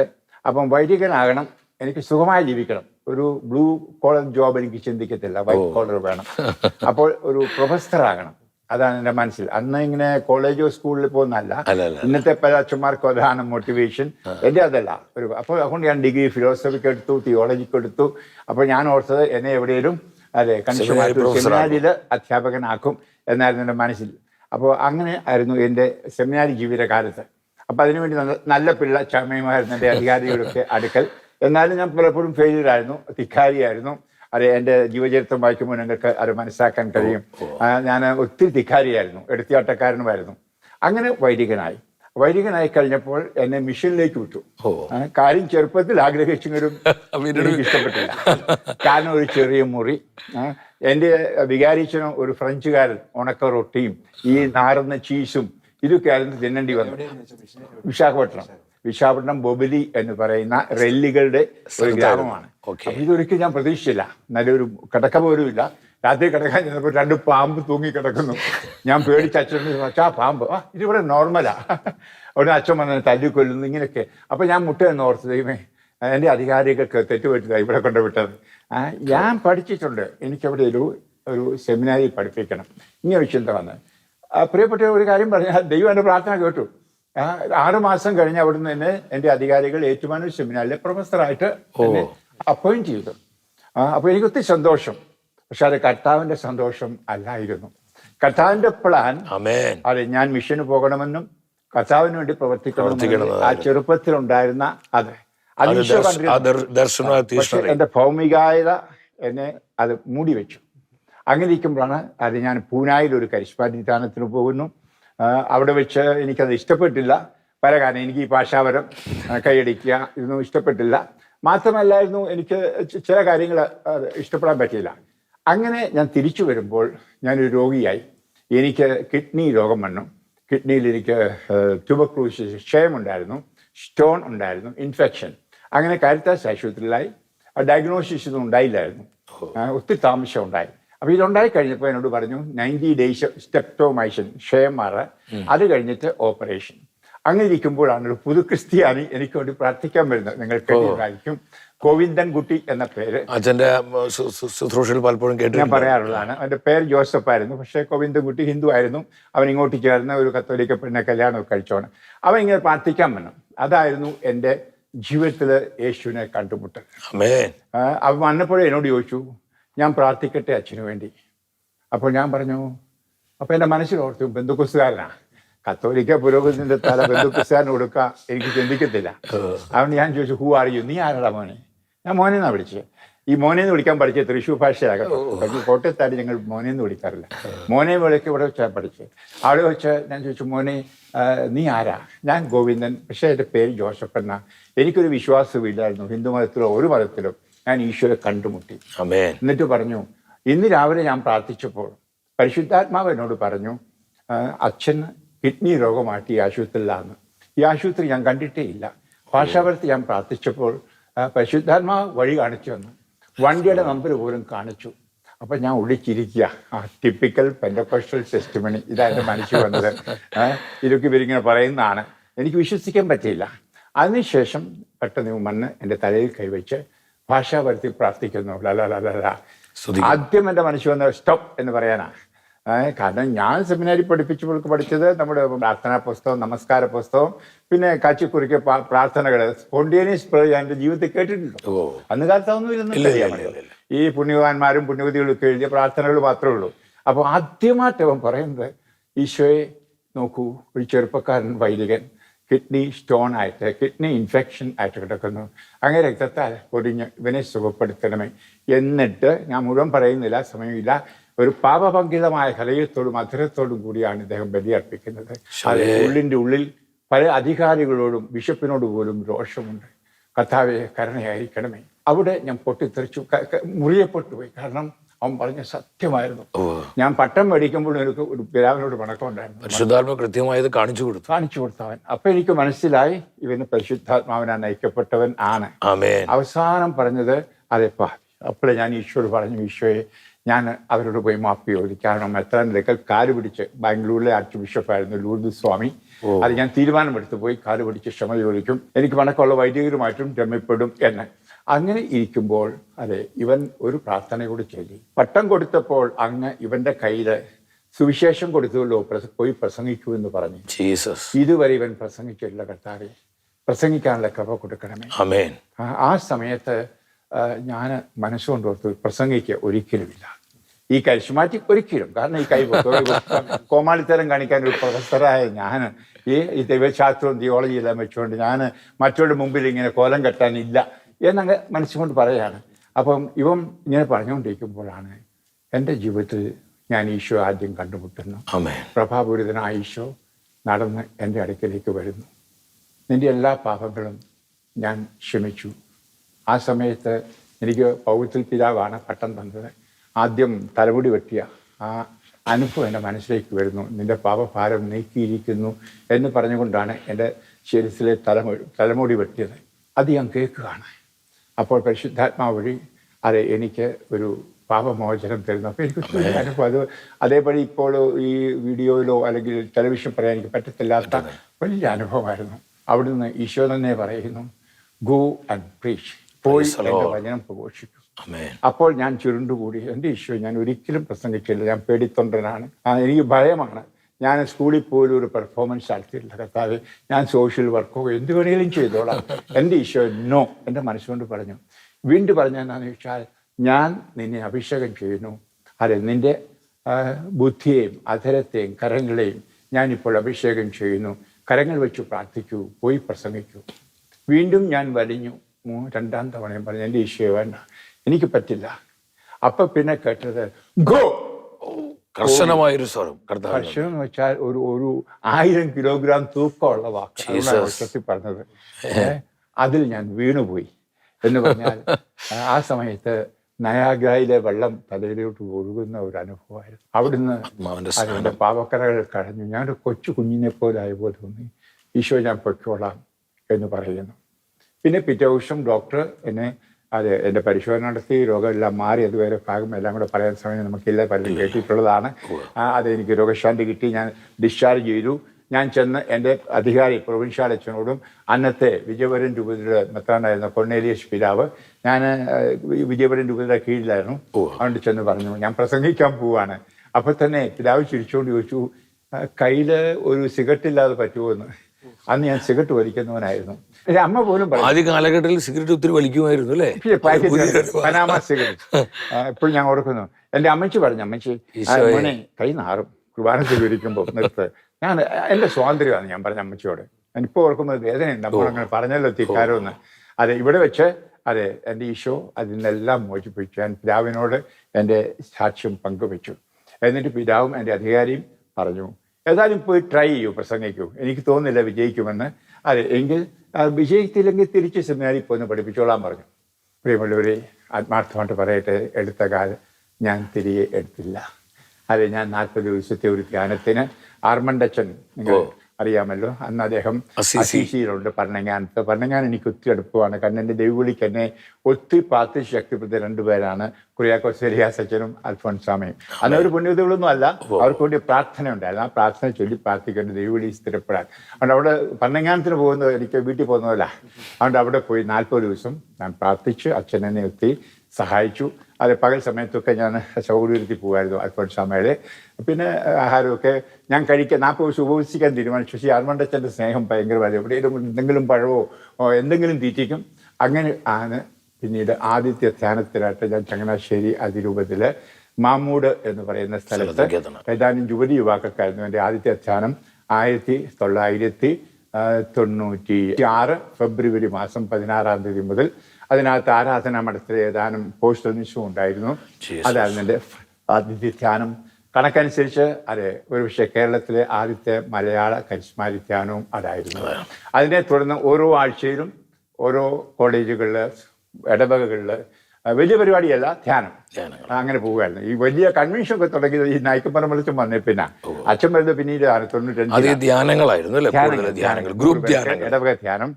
അപ്പം വൈദികനാകണം എനിക്ക് സുഖമായി ജീവിക്കണം. ഒരു ബ്ലൂ കോളർ ജോബ് എനിക്ക് ചിന്തിക്കത്തില്ല. വൈറ്റ് കോളർ വേണം. അപ്പോൾ ഒരു പ്രൊഫസർ ആകണം. അതാണ് എന്റെ മനസ്സിൽ. അന്ന് ഇങ്ങനെ കോളേജോ സ്കൂളിൽ പോകുന്നതല്ല. ഇന്നത്തെ പല അച്ഛന്മാർക്കും അതാണ് മോട്ടിവേഷൻ എന്റെ അതല്ല. ഒരു അപ്പോൾ അതുകൊണ്ട് ഞാൻ ഡിഗ്രി ഫിലോസഫിക്ക് എടുത്തു തിയോളജിക്ക് എടുത്തു. അപ്പോൾ ഞാൻ ഓർത്തത് എന്നെ എവിടെയും അതെ സെമിനാരിയിൽ അധ്യാപകനാക്കും എന്നായിരുന്നു എന്റെ മനസ്സിൽ. അപ്പോൾ അങ്ങനെ ആയിരുന്നു എന്റെ സെമിനാരി ജീവിതകാലത്ത് അപ്പോൾ അതിനുവേണ്ടി നല്ല പിള്ള ചമയമായിരുന്നു എന്റെ അധികാരികളൊക്കെ അടുക്കൽ. എന്നാലും ഞാൻ പലപ്പോഴും ഫെയിലിയർ ആയിരുന്നു തിക്കാരിയായിരുന്നു അതെ എന്റെ ജീവചരിത്രം വായിക്കുമ്പോൾ നിങ്ങൾക്ക് അത് മനസ്സിലാക്കാൻ കഴിയും. ഞാൻ ഒത്തിരി തിക്കാരിയായിരുന്നു എടുത്തിയാട്ടക്കാരനുമായിരുന്നു അങ്ങനെ വൈദികനായി. വൈദികനായി കഴിഞ്ഞപ്പോൾ എന്നെ മിഷനിലേക്ക് വിട്ടു. കാര്യം ചെറുപ്പത്തിൽ ആഗ്രഹിച്ചെങ്കിലും എനിക്ക് ഇഷ്ടപ്പെട്ടില്ല. കാരണം ഒരു ചെറിയ മുറി. എന്റെ വികാരിച്ചനും ഒരു ഫ്രഞ്ചുകാരൻ ഉണക്ക റൊട്ടിയും ഈ നാരുന്ന ചീസും ഇതൊക്കെ ആയിരുന്നു തിന്നേണ്ടി വന്നു. വിശാഖപട്ടണം. വിശാഖപട്ടണം ബൊബിലി എന്ന് പറയുന്ന റെല്ലികളുടെ ഒരു ഗ്രാമമാണ്. ഓക്കെ. ഇതൊരിക്കലും ഞാൻ പ്രതീക്ഷിച്ചില്ല. നല്ലൊരു കിടക്ക പോലും ഇല്ല. രാത്രി കിടക്കാൻ ചെന്നപ്പോൾ രണ്ട് പാമ്പ് തൂങ്ങി കിടക്കുന്നു. ഞാൻ പേടിച്ച് അച്ഛനോട് ആ പാമ്പ്? ആ ഇതിവിടെ നോർമലാ. അവിടെ അച്ഛൻ വന്ന് തല്ലിക്കൊല്ലുന്നു ഇങ്ങനെയൊക്കെ. അപ്പൊ ഞാൻ മുട്ട എന്ന് ഓർത്ത് ദൈവമേ എന്റെ അധികാരികൾക്ക് തെറ്റുപറ്റില്ല ഇവിടെ കൊണ്ടുവിട്ടത് ആ ഞാൻ പഠിച്ചിട്ടുണ്ട്. എനിക്കവിടെ ഒരു ഒരു സെമിനാരിൽ പഠിപ്പിക്കണം. ഇങ്ങനെ ഒരു ചിന്ത വന്ന്. പ്രിയപ്പെട്ട ഒരു കാര്യം പറഞ്ഞാൽ ദൈവം എന്റെ പ്രാർത്ഥന കേട്ടു. ആ, ആറ് മാസം കഴിഞ്ഞ് അവിടുന്ന് തന്നെ എന്റെ അധികാരികൾ ഏറ്റുമാനൂർ സെമിനാറിലെ പ്രൊഫസറായിട്ട് അപ്പോയിന്റ് ചെയ്തു. അപ്പോൾ എനിക്ക് ഒത്തിരി സന്തോഷം. പക്ഷെ അത് കർത്താവിന്റെ സന്തോഷം അല്ലായിരുന്നു. കർത്താവിന്റെ പ്ലാൻ അതെ ഞാൻ മിഷന് പോകണമെന്നും കർത്താവിന് വേണ്ടി പ്രവർത്തിക്കണമെന്നും ആ ചെറുപ്പത്തിലുണ്ടായിരുന്ന അതെ. എന്റെ ഭൗമികായത എന്നെ അത് മൂടി വെച്ചു അങ്ങനെ ഇരിക്കുമ്പോഴാണ് അത് ഞാൻ പൂനായിൽ ഒരു കരിസ്മാതിദാനത്തിന് പോകുന്നു. അവിടെ വെച്ച് എനിക്കത് ഇഷ്ടപ്പെട്ടില്ല. പല കാരണം എനിക്ക് ഈ ഭാഷാപരം കൈയടിക്കുക ഇതൊന്നും ഇഷ്ടപ്പെട്ടില്ല. മാത്രമല്ലായിരുന്നു എനിക്ക് ചില കാര്യങ്ങൾ ഇഷ്ടപ്പെടാൻ പറ്റിയില്ല. അങ്ങനെ ഞാൻ തിരിച്ചു വരുമ്പോൾ ഞാനൊരു രോഗിയായി. എനിക്ക് കിഡ്നി രോഗം വന്നു. കിഡ്നിയിൽ എനിക്ക് ട്യൂബക്ലൂസിസ് ക്ഷയമുണ്ടായിരുന്നു. സ്റ്റോൺ ഉണ്ടായിരുന്നു. ഇൻഫെക്ഷൻ. അങ്ങനെ കാരിത്താസ് ആശുപത്രിയിലായി. ഡയഗ്നോസിസ് ഒന്നും ഉണ്ടായില്ലായിരുന്നു. ഒത്തിരി താമസം ഉണ്ടായി. അപ്പോൾ ഇതുണ്ടായി കഴിഞ്ഞപ്പോൾ എന്നോട് പറഞ്ഞു നയന്റി ഡേയ്സ് സ്റ്റെപ്റ്റോമൈഷൻ ക്ഷയം മാറാൻ അത് കഴിഞ്ഞിട്ട് ഓപ്പറേഷൻ. അങ്ങനെ ഇരിക്കുമ്പോഴാണ് ഒരു പുതു ക്രിസ്ത്യാനി എനിക്ക് വേണ്ടി പ്രാർത്ഥിക്കാൻ വരുന്നത്. നിങ്ങൾക്ക് ആയിരിക്കും ഗോവിന്ദൻ കുട്ടി എന്ന പേര്. അച്ഛന്റെ ശുശ്രൂഷയിൽ പലപ്പോഴും ഞാൻ പറയാറുള്ളതാണ്. അവന്റെ പേര് ജോസഫ് ആയിരുന്നു. പക്ഷേ ഗോവിന്ദൻകുട്ടി ഹിന്ദു ആയിരുന്നു. അവൻ ഇങ്ങോട്ട് ചേർന്ന ഒരു കത്തോലിക്ക പെണ്ണെ കല്യാണം കഴിച്ചോണ് അവൻ ഇങ്ങനെ പ്രാർത്ഥിക്കാൻ വന്നു. അതായിരുന്നു എന്റെ ജീവിതത്തിൽ യേശുവിനെ കണ്ടുമുട്ടൽ. അവൻ വന്നപ്പോഴേ എന്നോട് ചോദിച്ചു ഞാൻ പ്രാർത്ഥിക്കട്ടെ അച്ഛന് വേണ്ടി. അപ്പോൾ ഞാൻ പറഞ്ഞു അപ്പോൾ എന്റെ മനസ്സിൽ ഓർത്തു ബന്ധുക്കുസ്തുകാരനാ കത്തോലിക്ക പുരോഗതിന്റെ തല ബന്ധുക്കുസ്തുകാരന് കൊടുക്കുക എനിക്ക് ചിന്തിക്കത്തില്ല. അതുകൊണ്ട് ഞാൻ ചോദിച്ചു ഹൂ ആർ യു നീ ആരാടാ മോനെ? ഞാൻ മോനെ എന്നാണ് വിളിച്ചത് ഈ മോനെ എന്ന് വിളിക്കാൻ പഠിച്ചത് തൃശ്ശൂർ ഭാഷയാകട്ടെ കോട്ടയത്താടി ഞങ്ങൾ മോനെ എന്ന് വിളിക്കാറില്ല മോനെ വിളിക്ക് ഇവിടെ വെച്ചാൽ പഠിച്ചത് അവിടെ വെച്ച് ഞാൻ ചോദിച്ചു മോനെ നീ ആരാ? ഞാൻ ഗോവിന്ദൻ. പക്ഷേ എന്റെ പേര് ജോസഫ് എന്നാ എനിക്കൊരു വിശ്വാസമില്ലായിരുന്നു ഹിന്ദു മതത്തിലോ ഒരു മതത്തിലോ ഞാൻ ഈശ്വരെ കണ്ടുമുട്ടി. എന്നിട്ട് പറഞ്ഞു ഇന്ന് രാവിലെ ഞാൻ പ്രാർത്ഥിച്ചപ്പോൾ പരിശുദ്ധാത്മാവ് എന്നോട് പറഞ്ഞു അച്ഛൻ അച്ഛന് കിഡ്നി രോഗമായിട്ട് ഈ ആശുപത്രിയിലാണ് ഈ ആശുപത്രി ഞാൻ കണ്ടിട്ടേ ഇല്ല. ഭാഷാപരത്ത് ഞാൻ പ്രാർത്ഥിച്ചപ്പോൾ പരിശുദ്ധാത്മാവ് വഴി കാണിച്ചു തന്നു. വണ്ടിയുടെ നമ്പർ പോലും കാണിച്ചു. അപ്പൊ ഞാൻ ഒളിച്ചിരിക്കുക. ആ ടിപ്പിക്കൽ പെൻഡക്കോസ്റ്റൽ ടെസ്റ്റിമണി ഇതാ എന്റെ മനസ്സിൽ വന്നത് ഇതൊക്കെ ഇവരിങ്ങനെ പറയുന്നതാണ്. എനിക്ക് വിശ്വസിക്കാൻ പറ്റിയില്ല. അതിനുശേഷം പെട്ടെന്ന് മണ്ണ് എന്റെ തലയിൽ കൈവച്ച് ഭാഷാപരത്തി പ്രാർത്ഥിക്കുന്നു. ലലലലല. സ്തുതിക്കുന്നു. ആദ്യം എന്റെ മനസ്സിൽ വന്ന സ്റ്റോപ്പ് എന്ന് പറയാനാ. ഏ, കാരണം ഞാൻ സെമിനാരി പഠിപ്പിച്ചപ്പോൾ പഠിച്ചത് നമ്മുടെ പ്രാർത്ഥനാ പുസ്തകം നമസ്കാര പുസ്തകം പിന്നെ കാച്ചിക്കുറിക്ക് പ്രാർത്ഥനകൾ സ്പോണ്ടേനിയസ് പ്രയർ എന്റെ ജീവിതത്തിൽ കേട്ടിട്ടുണ്ടോ. അന്ന് കാലത്ത് ഇല്ല. ഈ പുണ്യവാന്മാരും പുണ്യവതികളും ഒക്കെ എഴുതിയ പ്രാർത്ഥനകൾ മാത്രമേ ഉള്ളൂ. അപ്പോൾ ആദ്യമായിട്ട് അവൻ പറയുന്നത് ഈശോയെ നോക്കൂ ഒരു ചെറുപ്പക്കാരൻ വൈദികൻ. കിഡ്നി സ്റ്റോൺ ആയിട്ട് കിഡ്നി ഇൻഫെക്ഷൻ ആയിട്ട് കിടക്കുന്നു. അങ്ങനെ രക്തത്താൽ പൊടിഞ്ഞ് ഇവനെ സുഖപ്പെടുത്തണമേ. എന്നിട്ട് ഞാൻ മുഴുവൻ പറയുന്നില്ല സമയമില്ല. ഒരു പാപപങ്കിതമായ കലയത്തോടും മധുരത്തോടും കൂടിയാണ് ഇദ്ദേഹം ബലിയർപ്പിക്കുന്നത്. അത് ഉള്ളിന്റെ ഉള്ളിൽ പല അധികാരികളോടും ബിഷപ്പിനോട് പോലും രോഷമുണ്ട്. കർത്താവെ കരുണയായിരിക്കണമേ. അവിടെ ഞാൻ പൊട്ടിത്തെറിച്ചു. മുറിയപ്പെട്ടു പോയി കാരണം അവൻ പറഞ്ഞ സത്യമായിരുന്നു. ഞാൻ പട്ടം മേടിക്കുമ്പോൾ എനിക്ക് ഒരു പിതാവിനോട് പണക്കമുണ്ടായിരുന്നു പരിശുദ്ധാത്മ കൃത്യമായത് കാണിച്ചു കൊടുത്തു. കാണിച്ചു കൊടുത്തവൻ. അപ്പൊ എനിക്ക് മനസ്സിലായി ഇവന് പരിശുദ്ധാത്മാവിനാ നയിക്കപ്പെട്ടവൻ ആണ്. അവസാനം പറഞ്ഞത് അതെപ്പാ അപ്പോഴേ ഞാൻ ഈശോട് പറഞ്ഞു ഈശോയെ ഞാൻ അവരോട് പോയി മാപ്പി ചോദിച്ചു കാരണം എത്രാനിലൊക്കെ കാൽ പിടിച്ച് ബാംഗ്ലൂരിലെ ആർച്ച് ബിഷപ്പായിരുന്നു ലൂർദ് സ്വാമി. അത് ഞാൻ തീരുമാനമെടുത്ത് പോയി കാൽ പിടിച്ച് ക്ഷമ ചോദിക്കും. എനിക്ക് വണക്കമുള്ള വൈദികരുമായിട്ടും രമ്യപ്പെടും എന്ന്. അങ്ങനെ ഇരിക്കുമ്പോൾ അതെ ഇവൻ ഒരു പ്രാർത്ഥന കൂടി ചൊല്ലി. പട്ടം കൊടുത്തപ്പോൾ അങ്ങ് ഇവന്റെ കയ്യിൽ സുവിശേഷം കൊടുത്തുള്ളൂ പോയി പ്രസംഗിക്കൂ എന്ന് പറഞ്ഞു. ജീസസ്. ഇതുവരെ ഇവൻ പ്രസംഗിച്ചില്ല കർത്താവെ. പ്രസംഗിക്കാനുള്ള കൃപ കൊടുക്കണമേ. അമേൻ ആ- സമയത്ത് ഞാൻ മനസ്സുകൊണ്ട് ഓർത്തു പ്രസംഗിക്ക് ഒരിക്കലുമില്ല. ഈ കരിശുമാറ്റി ഒരിക്കലും കാരണം ഈ കൈ കോമാളിത്തരം കാണിക്കാൻ ഒരു പ്രൊഫസറായ ഞാൻ ഈ ഈ ദൈവശാസ്ത്രവും തിയോളജിയെല്ലാം വെച്ചുകൊണ്ട് ഞാൻ മറ്റുള്ള മുമ്പിൽ ഇങ്ങനെ കോലം കെട്ടാനില്ല. എന്നങ്ങ് മനസ്സുകൊണ്ട് പറയുകയാണ് അപ്പം ഇവൻ ഇങ്ങനെ പറഞ്ഞുകൊണ്ടിരിക്കുമ്പോഴാണ് എന്റെ ജീവിതത്തിൽ ഞാൻ ഈശോ ആദ്യം കണ്ടുമുട്ടുന്നു. പ്രഭാപൂരിതനായ ഈശോ നടന്ന് എന്റെ അടുക്കലേക്ക് വരുന്നു. നിന്റെ എല്ലാ പാപങ്ങളും ഞാൻ ക്ഷമിച്ചു. ആ സമയത്ത് എനിക്ക് പൗത്തിൽ പിതാവാണ് പട്ടം തന്നത്. ആദ്യം തലമുടി വെട്ടിയ ആ അനുഭവം എന്റെ മനസ്സിലേക്ക് വരുന്നു. നിന്റെ പാപഭാരം നീക്കിയിരിക്കുന്നു എന്ന് പറഞ്ഞുകൊണ്ടാണ് എന്റെ ശരീരത്തിലെ തലമുടി തലമുടി വെട്ടിയത്. അത് ഞാൻ കേൾക്കുകയാണ്. അപ്പോൾ പരിശുദ്ധാത്മാവ് വഴി അത് എനിക്ക് ഒരു പാപമോചനം തരുന്നു. അപ്പോൾ എനിക്ക് അനുഭവം അത് അതേപടി ഇപ്പോൾ ഈ വീഡിയോയിലോ അല്ലെങ്കിൽ ടെലിവിഷൻ പറയാൻ എനിക്ക് പറ്റത്തില്ലാത്ത വലിയ അനുഭവമായിരുന്നു. അവിടുന്ന് ഈശോ തന്നെ പറയുന്നു ഗോ ആൻഡ് പ്രീച്ച് പോയി എന്റെ വചനം പ്രഘോഷിക്കും. അപ്പോൾ ഞാൻ ചുരുണ്ടുകൂടി എന്റെ ഈശോ ഞാൻ ഒരിക്കലും പ്രസംഗിച്ചില്ല ഞാൻ പേടിത്തൊണ്ടനാണ്. എനിക്ക് ഭയമാണ്. ഞാൻ സ്കൂളിൽ പോലും ഒരു പെർഫോമൻസ് നടത്തിയിട്ടില്ല കർത്താവ്. ഞാൻ സോഷ്യൽ വർക്കോ എന്ത് വേണമെങ്കിലും ചെയ്തോളാം. എന്റെ ഈശോ നോ എന്റെ മനസ്സുകൊണ്ട് പറഞ്ഞു. വീണ്ടും പറഞ്ഞ എന്താണെന്ന് ചോദിച്ചാൽ ഞാൻ നിന്നെ അഭിഷേകം ചെയ്യുന്നു. അതെ നിന്റെ ബുദ്ധിയെയും അധരത്തെയും കരങ്ങളെയും ഞാനിപ്പോൾ അഭിഷേകം ചെയ്യുന്നു. കരങ്ങൾ വെച്ച് പ്രാർത്ഥിക്കൂ പോയി പ്രസംഗിക്കൂ. വീണ്ടും ഞാൻ വലിഞ്ഞു. രണ്ടാം തവണയും പറഞ്ഞു എന്റെ ഈശോ വേണ്ട. എനിക്ക് പറ്റില്ല. അപ്പം പിന്നെ കേട്ടത് ഗോ കർശനമായൊരു സ്വരം കർത്താവ് കർഷകം എന്ന് വെച്ചാൽ ഒരു ഒരു ആയിരം കിലോഗ്രാം തൂക്കമുള്ള വാക്ക്. പറഞ്ഞത്. അതിൽ ഞാൻ വീണുപോയി എന്ന് പറഞ്ഞാൽ ആ- സമയത്ത് നയാഗ്രയിലെ വെള്ളം തലയിലോട്ട് ഒഴുകുന്ന ഒരു അനുഭവമായിരുന്നു. അവിടുന്ന് അതിന്റെ പാവക്കരകൾ കടഞ്ഞു. ഞാനൊരു കൊച്ചു കുഞ്ഞിനെ പോലെ ആയപോലെ തോന്നി. ഈശോ ഞാൻ പൊയ്ക്കോളാം എന്ന് പറയുന്നു. പിന്നെ പിറ്റേ ദിവസം ഡോക്ടർ എന്നെ അത് എന്റെ പരിശോധന നടത്തി രോഗമെല്ലാം മാറി അതുവരെ ഭാഗം എല്ലാം കൂടെ പറയാൻ സമയം നമുക്കില്ല പലരും കേട്ടിട്ടുള്ളതാണ്. അതെനിക്ക് അത് എനിക്ക് രോഗശാന്തി കിട്ടി ഞാൻ ഡിസ്ചാർജ് ചെയ്തു. ഞാൻ ചെന്ന് എന്റെ അധികാരി പ്രൊവിൻഷ്യൽ അച്ഛനോടും അന്നത്തെ വിജയപുരം രൂപതയുടെ മെത്രാനായിരുന്ന കൊർണേലിയസ് പിതാവ് ഞാൻ വിജയപുരൻ രൂപതയുടെ കീഴിലായിരുന്നു. അതുകൊണ്ട് ചെന്ന് പറഞ്ഞു ഞാൻ പ്രസംഗിക്കാൻ പോവാണ്. അപ്പോൾ തന്നെ പിതാവ് ചിരിച്ചുകൊണ്ട് ചോദിച്ചു കയ്യിൽ ഒരു സിഗരറ്റ് ഇല്ലാതെ പറ്റുമോ എന്ന്? അന്ന് ഞാൻ സിഗരറ്റ് വലിക്കുന്നവനായിരുന്നു. അമ്മ പോലും ആദ്യ കാലഘട്ടത്തിൽ സിഗരറ്റ് ഒത്തിരി വലിക്കുമായിരുന്നു അല്ലേ? Panama cigarette. ഇപ്പോഴും ഞാൻ ഓർക്കുന്നു. എന്റെ അമ്മച്ചി പറഞ്ഞു അമ്മച്ചി മോനെ കൈ നാറും. കുർബാന സ്വീകരിക്കുമ്പോൾ നിർത്ത്. ഞാൻ എന്റെ സ്വാതന്ത്ര്യമാണ് ഞാൻ പറഞ്ഞ അമ്മച്ചിയോട്. ഞാനിപ്പോൾ ഓർക്കുമ്പോൾ വേദനയുണ്ട് നമ്മൾ അങ്ങനെ പറഞ്ഞല്ലോ തിക്കാരമെന്ന് അതെ ഇവിടെ വെച്ച് അതെ എന്റെ ഈശോ അതിനെല്ലാം മോചിപ്പിച്ചു. ഞാൻ പിതാവിനോട് എന്റെ സാക്ഷ്യം പങ്കുവെച്ചു. എന്നിട്ട് പിതാവും എന്റെ അധികാരിയും പറഞ്ഞു ഏതായാലും പോയി ട്രൈ ചെയ്യൂ പ്രസംഗിക്കൂ. എനിക്ക് തോന്നുന്നില്ല വിജയിക്കുമെന്ന്. അതെ എങ്കിൽ വിജയിച്ചില്ലെങ്കിൽ തിരിച്ച് സെമിനാരിൽ പോയി ഒന്ന് പഠിപ്പിച്ചോളാൻ പറഞ്ഞു. പ്രിയമുള്ളവരെ ആത്മാർത്ഥമായിട്ട് പറയട്ടെ എടുത്ത കാലം ഞാൻ തിരികെ എടുത്തില്ല. അതെ ഞാൻ നാൽപ്പത് ദിവസത്തെ ഒരു ധ്യാനത്തിന് ആർമണ്ടച്ചൻ നിങ്ങൾ അറിയാമല്ലോ. അന്ന് അദ്ദേഹം അസീസി. അസീസിയിലുണ്ട് പറഞ്ഞങ്ങാനത്ത് പറഞ്ഞങ്ങാൻ എനിക്ക് ഒത്തിരി അടുപ്പമാണ് കാരണം എന്റെ ദൈവവിളിക്ക് എന്നെ ഒത്തിരി പ്രാർത്ഥിച്ച് ശക്തിപ്പെടുത്തിയ രണ്ടുപേരാണ് കുര്യാക്കോസ് എലിയാസ് സച്ചനും അൽഫോൻസാമയും അന്ന് ഒരു പുണ്യതകളൊന്നും അല്ല. അവർക്ക് വേണ്ടി പ്രാർത്ഥന ഉണ്ടായിരുന്നു ആ പ്രാർത്ഥന ചൊല്ലി പ്രാർത്ഥിക്കേണ്ട ദൈവവിളി സ്ഥിരപ്പെടാൻ. അതുകൊണ്ട് അവിടെ പറഞ്ഞങ്ങാനത്തിന് പോകുന്നത് എനിക്ക് വീട്ടിൽ പോകുന്നതല്ല. അതുകൊണ്ട് അവിടെ പോയി നാൽപ്പത് ദിവസം ഞാൻ പ്രാർത്ഥിച്ച് അച്ഛനെന്നെ ഒത്തിരി സഹായിച്ചു. അത് പകൽ സമയത്തൊക്കെ ഞാൻ സൗകര്യത്തിൽ പോകുമായിരുന്നു അൽഫോൻസാമയുടെ പിന്നെ ആഹാരമൊക്കെ ഞാൻ കഴിക്കാൻ നാൽപ്പത് ദിവസം ഉപവസിക്കാൻ തീരുമാനിച്ചു. പക്ഷേ അർമണ്ടച്ചന്റെ സ്നേഹം ഭയങ്കരമായി. എവിടെയെങ്കിലും എന്തെങ്കിലും പഴവോ എന്തെങ്കിലും തീറ്റിക്കും. അങ്ങനെ ആണ് പിന്നീട് ആദ്യത്തെ ധ്യാനത്തിലായിട്ട് ഞാൻ ചങ്ങനാശ്ശേരി അതിരൂപത്തിൽ മാമൂട് എന്ന് പറയുന്ന സ്ഥലത്ത് ഏതാനും യുവതി യുവാക്കൾക്കായിരുന്നു എന്റെ ആദ്യത്തെ ധ്യാനം. ആയിരത്തി തൊള്ളായിരത്തി തൊണ്ണൂറ്റി ആറ് ഫെബ്രുവരി മാസം പതിനാറാം തീയതി മുതൽ അതിനകത്ത് ആരാധനാ മഠത്തിൽ ഏതാനും പോസ്റ്റൽ നിശവും ഉണ്ടായിരുന്നു. അതായിരുന്നു എന്റെ ആദ്യത്തെ ധ്യാനം. കണക്കനുസരിച്ച് അതെ ഒരുപക്ഷെ കേരളത്തിലെ ആദ്യത്തെ മലയാള കരിസ്മാരി ധ്യാനവും അതായിരുന്നു. അതിനെ തുടർന്ന് ഓരോ ആഴ്ചയിലും ഓരോ കോളേജുകളിൽ ഇടവകകളിൽ വലിയ പരിപാടിയല്ല ധ്യാനം. അങ്ങനെ പോവുകയായിരുന്നു ഈ വലിയ കൺവെൻഷൻ ഒക്കെ തുടങ്ങിയത് ഈ നായിക്കപ്പറമ്പലത്തും വന്നേ പിന്നെ. അച്ഛൻ വരുന്നത് പിന്നീട് തൊണ്ണൂറ്റഞ്ച് ധ്യാനങ്ങളായിരുന്നു ഗ്രൂപ്പ് ഇടവക ധ്യാനം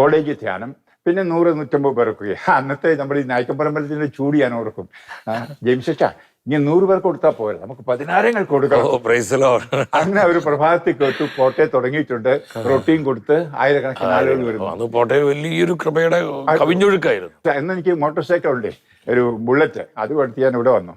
കോളേജ് ധ്യാനം പിന്നെ നൂറ് നൂറ്റമ്പത് പേർക്ക്. അന്നത്തെ നമ്മൾ ഈ നായിക്കപ്പറമ്പലത്തിന്റെ ചൂട് ഞാൻ ഓർക്കും. ജെയിംസ് ജെയിംസ് ഇങ്ങനെ നൂറ് പേർക്ക് കൊടുത്താൽ പോരാ. നമുക്ക് പതിനായിരങ്ങൾ കൊടുക്കണം. ലോർഡ് അങ്ങനെ ഒരു പ്രഭാതത്തിൽ കേട്ടു. കോട്ടയം തുടങ്ങിയിട്ടുണ്ട്. റൊട്ടീൻ കൊടുത്ത് ആയിരക്കണക്കിന് ആളുകൾ വരുന്നു. അന്ന് പോട്ടെ വലിയൊരു കൃപയുടെ കവിഞ്ഞൊഴുക്കായിരുന്നു. എനിക്ക് മോട്ടോർ സൈക്കിൾ ഉണ്ട്. ഒരു ബുള്ളറ്റ്. അത് കൊടുത്ത് ഞാൻ ഇവിടെ വന്നു.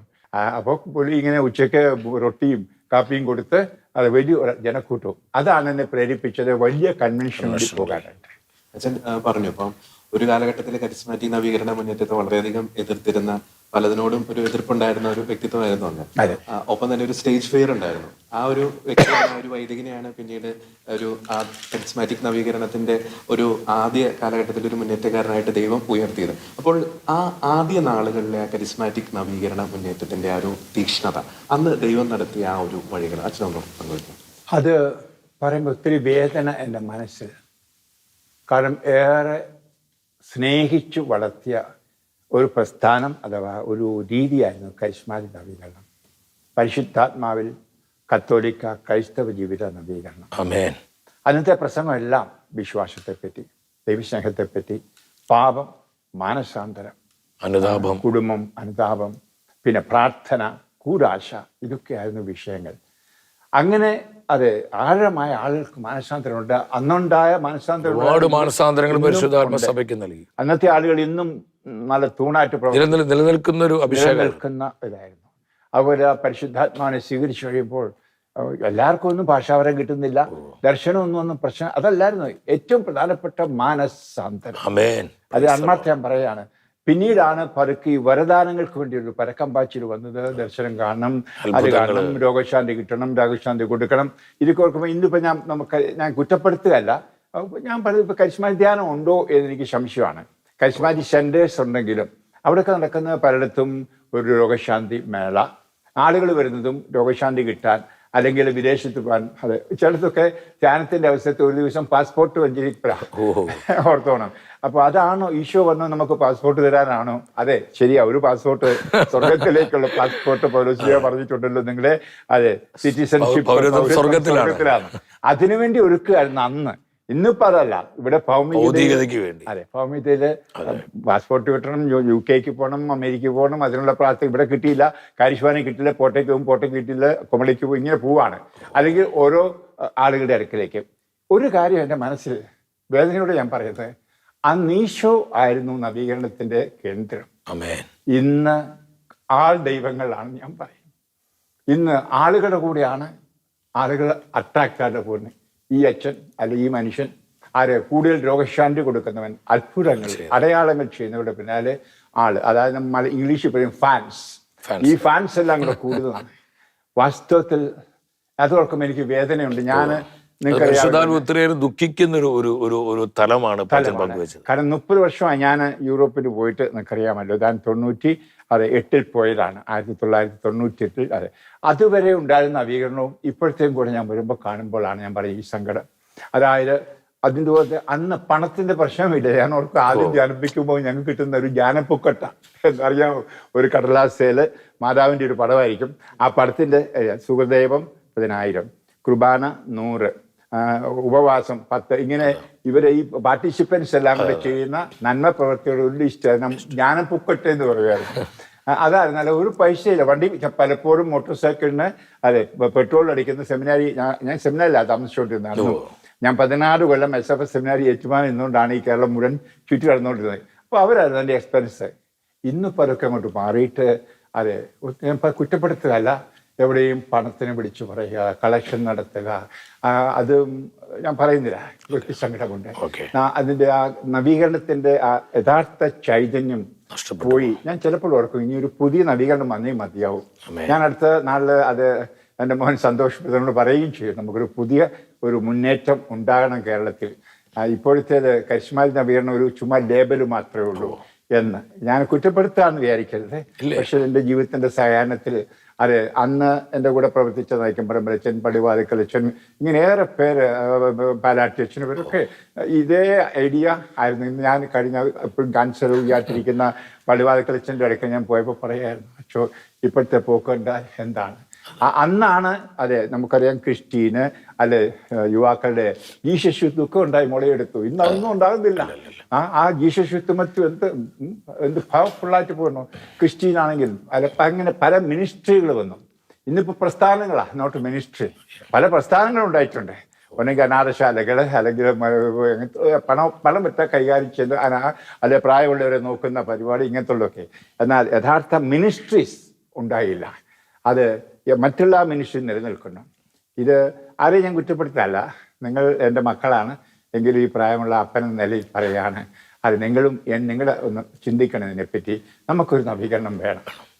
അപ്പോൾ പുള്ളി ഇങ്ങനെ ഉച്ചയ്ക്ക് റൊട്ടിയും കാപ്പിയും കൊടുത്ത് അത് വലിയ ജനക്കൂട്ടവും അതാണ് എന്നെ പ്രേരിപ്പിച്ചത്. വലിയ കൺവെൻഷൻ പോകാനായിട്ട്. അച്ഛൻ പറഞ്ഞു. അപ്പം ഒരു കാലഘട്ടത്തിൽ കരിസ്മാറ്റിക് നവീകരണ മുന്നേറ്റത്തെ വളരെയധികം എതിർത്തിരുന്ന പലതിനോടും ഒരു എതിർപ്പുണ്ടായിരുന്ന ഒരു വ്യക്തിത്വമായിരുന്നു അങ്ങ് ഒപ്പം തന്നെ ഒരു സ്റ്റേജ് ഫെയർ ഉണ്ടായിരുന്നു. ആ ഒരു വ്യക്തിയാണ് ഒരു വൈദികനെയാണ് പിന്നീട് ഒരു ആ കരിസ്മാറ്റിക് നവീകരണത്തിന്റെ ഒരു ആദ്യ കാലഘട്ടത്തിൽ ഒരു മുന്നേറ്റക്കാരനായിട്ട് ദൈവം ഉയർത്തിയത്. അപ്പോൾ ആ ആദ്യ നാളുകളിലെ ആ കരിസ്മാറ്റിക് നവീകരണ മുന്നേറ്റത്തിന്റെ ആ ഒരു തീക്ഷ്ണത അന്ന് ദൈവം നടത്തിയ ആ ഒരു വഴികൾ അച്ഛൻ പങ്കുവയ്ക്കും. അത് പറയുമ്പോൾ ഒത്തിരി വേദന എന്റെ മനസ്സിൽ. കാരണം ഏറെ സ്നേഹിച്ചു വളർത്തിയ ഒരു പ്രസ്ഥാനം അഥവാ ഒരു രീതിയായിരുന്നു കരിഷ്മാതി നവീകരണം പരിശുദ്ധാത്മാവിൽ കത്തോലിക്ക ക്രൈസ്തവ ജീവിത നവീകരണം. അന്നത്തെ പ്രസംഗമെല്ലാം വിശ്വാസത്തെപ്പറ്റി ദൈവസ്നേഹത്തെപ്പറ്റി പാപം മാനസാന്തരം അനുതാപം. കുടുംബം അനുതാപം പിന്നെ പ്രാർത്ഥന കൂരാശ ഇതൊക്കെയായിരുന്നു വിഷയങ്ങൾ. അങ്ങനെ അതെ ആഴമായ ആളുകൾക്ക് മാനസാന്തരമുണ്ട് അന്നുണ്ടായ മാനസാന്തരം ഒരുപാട് മാനസാന്തരങ്ങൾ പരിശുദ്ധാത്മ സഭയ്ക്ക് നൽകി. അന്നത്തെ ആളുകൾ ഇന്നും നല്ല തൂണായിട്ട് നിലനിൽക്കുന്ന ഒരു അഭിഷേകം. നിലനിൽക്കുന്ന ഇതായിരുന്നു. അതുപോലെ ആ പരിശുദ്ധാത്മാവിനെ സ്വീകരിച്ചു കഴിയുമ്പോൾ എല്ലാവർക്കും ഒന്നും ഭാഷാവരം കിട്ടുന്നില്ല. ദർശനമൊന്നും ഒന്നും പ്രശ്നം അതല്ലായിരുന്നു. ഏറ്റവും പ്രധാനപ്പെട്ട മാനസാന്തരം. അത് അന്മാർത്ഥ ഞാൻ പറയാണ് പിന്നീടാണ് പതുക്കെ ഈ വരദാനങ്ങൾക്ക് വേണ്ടി ഒരു പരക്കം പാച്ചിൽ വന്നത്. ദർശനം കാണണം. അത് കാണണം. രോഗശാന്തി കിട്ടണം. രോഗശാന്തി കൊടുക്കണം. ഇതൊക്കെ ഓർക്കുമ്പോൾ ഇന്നിപ്പോൾ ഞാൻ നമുക്ക് ഞാൻ കുറ്റപ്പെടുത്തുകയല്ല. ഞാൻ പറയുന്നത് ഇപ്പോൾ കരിസ്മാതി ധ്യാനം ഉണ്ടോ എന്ന് എനിക്ക് സംശയമാണ്. കരിസ്മാതി സെന്റേഴ്സ് ഉണ്ടെങ്കിലും അവിടെയൊക്കെ നടക്കുന്ന പലയിടത്തും ഒരു രോഗശാന്തി മേള. ആളുകൾ വരുന്നതും രോഗശാന്തി കിട്ടാൻ അല്ലെങ്കിൽ വിദേശത്ത് പോകാൻ. അതെ ചിലതൊക്കെ ധ്യാനത്തിന്റെ അവസരത്തിൽ ഒരു ദിവസം പാസ്പോർട്ട് വഞ്ചരിക്കപ്പെടാം ഓർത്തോണം അപ്പൊ അതാണോ ഈശോ വന്ന് നമുക്ക് പാസ്പോർട്ട് തരാനാണോ? അതെ ശരിയാ ഒരു പാസ്പോർട്ട് സ്വർഗത്തിലേക്കുള്ള പാസ്പോർട്ട് പൗലോസിയോ പറഞ്ഞിട്ടുണ്ടല്ലോ നിങ്ങളെ. അതെ സിറ്റിസൺഷിപ്പ് സ്വർഗത്തിലാണ്. അതിനുവേണ്ടി ഒരുക്കുകയായിരുന്നു അന്ന്. ഇന്നിപ്പോ അതല്ല. ഇവിടെ വേണ്ടി. അതെ ഭൗമികതയിൽ പാസ്പോർട്ട് കിട്ടണം യു- കെക്ക് പോകണം അമേരിക്കക്ക് പോകണം അതിനുള്ള പ്രാർത്ഥന ഇവിടെ കിട്ടിയില്ല. കാര്യശ്വാനെ കിട്ടില്ല പോട്ടയ്ക്ക് പോകും പോട്ടയ്ക്ക് കിട്ടിയില്ല കുമളിക്ക് പോകും ഇങ്ങനെ പോവാണ്. അല്ലെങ്കിൽ ഓരോ ആളുകളുടെ ഇടക്കിലേക്ക് ഒരു കാര്യം എന്റെ മനസ്സിൽ വേദനയോടെ ഞാൻ പറയുന്നത് ആ ഈശോ ആയിരുന്നു നവീകരണത്തിന്റെ കേന്ദ്രം. ഇന്ന് ആൾ ദൈവങ്ങളാണ് ഞാൻ പറയും. ഇന്ന് ആളുകളുടെ കൂടെയാണ് ആളുകൾ അട്രാക്റ്റ് ആയിട്ട് പോകുന്നത്. ഈ അച്ഛൻ അല്ലെ ഈ മനുഷ്യൻ ആര് കൂടുതൽ രോഗശാന്തി കൊടുക്കുന്നവൻ അത്ഭുതങ്ങൾ അടയാളങ്ങൾ ചെയ്യുന്നവരുടെ പിന്നാലെ ആൾ. അതായത് നമ്മൾ ഇംഗ്ലീഷിൽ പറയും ഫാൻസ് ഈ ഫാൻസ് എല്ലാം കൂടെ കൂടുതലാണ്. വാസ്തവത്തിൽ അതോർക്കും എനിക്ക് വേദനയുണ്ട്. ഞാൻ ദുഃഖിക്കുന്ന ഒരു ഒരു തലമാണ്. കാരണം മുപ്പത് വർഷമായി ഞാൻ യൂറോപ്പിൽ പോയിട്ട് നിനക്കറിയാമല്ലോ ഞാൻ തൊണ്ണൂറ്റി അതെ എട്ടിൽ പോയതാണ്. ആയിരത്തി തൊള്ളായിരത്തി തൊണ്ണൂറ്റി എട്ടിൽ അതെ. അതുവരെ ഉണ്ടായിരുന്ന നവീകരണവും ഇപ്പോഴത്തെയും കൂടെ ഞാൻ വരുമ്പോൾ കാണുമ്പോഴാണ് ഞാൻ പറയുന്നത് ഈ സങ്കടം. അതായത് അതിന്റെ പോലത്തെ അന്ന് പണത്തിന്റെ പ്രശ്നമില്ല. ഞാൻ ഓർക്ക് ആദ്യം ധ്യാനിപ്പിക്കുമ്പോൾ ഞങ്ങൾക്ക് കിട്ടുന്ന ഒരു ജ്ഞാനപ്പൂക്കട്ട. എന്നറിയാമോ ഒരു കടലാസയിൽ മാതാവിന്റെ ഒരു പടമായിരിക്കും. ആ പടത്തിന്റെ സുഖദേവം പതിനായിരം കുർബാന നൂറ്. ഉപവാസം പത്ത് ഇങ്ങനെ ഇവരെ ഈ പാർട്ടിസിപ്പൻസ് എല്ലാം കൂടെ ചെയ്യുന്ന നന്മ പ്രവർത്തികളുടെ ഒരു ലിസ്റ്റ് ജ്ഞാനം പൂക്കട്ടെ എന്ന് പറയുമായിരുന്നു. അതായിരുന്നു. അല്ല ഒരു പൈസയില്ല. വണ്ടി പലപ്പോഴും മോട്ടോർ സൈക്കിളിന് അതെ പെട്രോൾ അടിക്കുന്ന സെമിനാരി ഞാൻ- ഞാൻ സെമിനാരിലാണ് താമസിച്ചുകൊണ്ടിരുന്നത്. ഞാൻ പതിനാറ് കൊല്ലം എസ് എഫ് എസ് സെമിനാരി ഏറ്റുമാൻ എന്നുകൊണ്ടാണ് ഈ കേരളം മുഴുവൻ ചുറ്റി കടന്നുകൊണ്ടിരുന്നത്. അപ്പോൾ അവരായിരുന്നു എന്റെ എക്സ്പെൻസ്. ഇന്നിപ്പോൾ അതൊക്കെ അങ്ങോട്ട് മാറിയിട്ട് അതെ കുറ്റപ്പെടുത്തുകയല്ല എവിടെയും പണത്തിന് പിടിച്ചു പറയുക കളക്ഷൻ നടത്തുക ആ, അത് ഞാൻ പറയുന്നില്ല. വ്യക്തി സങ്കടമുണ്ട്. Okay. ആ, അതിന്റെ ആ യഥാർത്ഥ ചൈതന്യം പോയി. ഞാൻ ചിലപ്പോൾ ഓർക്കും ഇനി ഒരു പുതിയ നവീകരണം വന്നേ മതിയാവും. ഞാൻ അടുത്ത നാളിൽ അത് എന്റെ മോഹൻ സന്തോഷ് പിതാവിനോട് പറയുകയും ചെയ്യും. നമുക്കൊരു പുതിയ ഒരു മുന്നേറ്റം ഉണ്ടാകണം കേരളത്തിൽ. ഇപ്പോഴത്തെ ഇപ്പോഴത്തേത് കരിസ്മാൽ നവീകരണം ഒരു ചുമ്മാ ലേബൽ മാത്രമേ ഉള്ളൂ എന്ന്. ഞാൻ കുറ്റപ്പെടുത്താന്ന് വിചാരിക്കരുത്. പക്ഷെ എന്റെ ജീവിതത്തിന്റെ സഹായത്തിൽ അതെ അന്ന് എന്റെ കൂടെ പ്രവർത്തിച്ച നയിക്കും പറമ്പലച്ചൻ പടിവാതിക്കലച്ചൻ ഇങ്ങനെ ഏറെ പേര് പാലാട്ടി അച്ഛൻ ഇവരൊക്കെ ഇതേ ഐഡിയ ആയിരുന്നു. ഇന്ന് ഞാൻ കഴിഞ്ഞ എപ്പോഴും ക്യാൻസർ രോഗിയായിട്ടിരിക്കുന്ന പടിവാതിക്കലച്ചന്റെ അടുക്ക ഞാൻ പോയപ്പോൾ പറയായിരുന്നു അച്ഛോ ഇപ്പോഴത്തെ പോക്കണ്ട എന്താണ്? അന്നാണ് അതെ നമുക്കറിയാം ക്രിസ്റ്റീന് അല്ലെ യുവാക്കളുടെ ജീശശുദ്ധൊക്കെ ഉണ്ടായി മുളയെടുത്തു. ഇന്ന് അതൊന്നും ഉണ്ടാകുന്നില്ല ആ ആ ജീശശുദ്ധമത്വം എന്ത് എന്ത് പവർഫുള്ളായിട്ട് പോകുന്നു ക്രിസ്റ്റീൻ ആണെങ്കിലും അല്ല അങ്ങനെ പല മിനിസ്ട്രികൾ വന്നു. ഇന്നിപ്പോൾ പ്രസ്ഥാനങ്ങളാണ് നോട്ട് മിനിസ്ട്രി. പല പ്രസ്ഥാനങ്ങളും ഉണ്ടായിട്ടുണ്ട്. ഒന്നെങ്കിൽ അനാഥശാലകൾ അല്ലെങ്കിൽ പണം പണം വിട്ട കൈകാര്യം ചെയ്ത് അനാ അല്ലെ പ്രായമുള്ളവരെ നോക്കുന്ന പരിപാടി ഇങ്ങനത്തുള്ളതൊക്കെ. എന്നാൽ യഥാർത്ഥ മിനിസ്ട്രീസ് ഉണ്ടായില്ല. അത് മറ്റുള്ള മനുഷ്യൻ നിലനിൽക്കുന്നു. ഇത് ആരെയും ഞാൻ കുറ്റപ്പെടുത്തല്ല നിങ്ങൾ എന്റെ മക്കളാണ്. എങ്കിലും ഈ പ്രായമുള്ള അപ്പൻ എന്ന നിലയിൽ പറയുകയാണ്. അത് നിങ്ങളും എൻ- നിങ്ങളെ ഒന്ന് ചിന്തിക്കണം ഇതിനെപ്പറ്റി. നമുക്കൊരു നവീകരണം വേണം.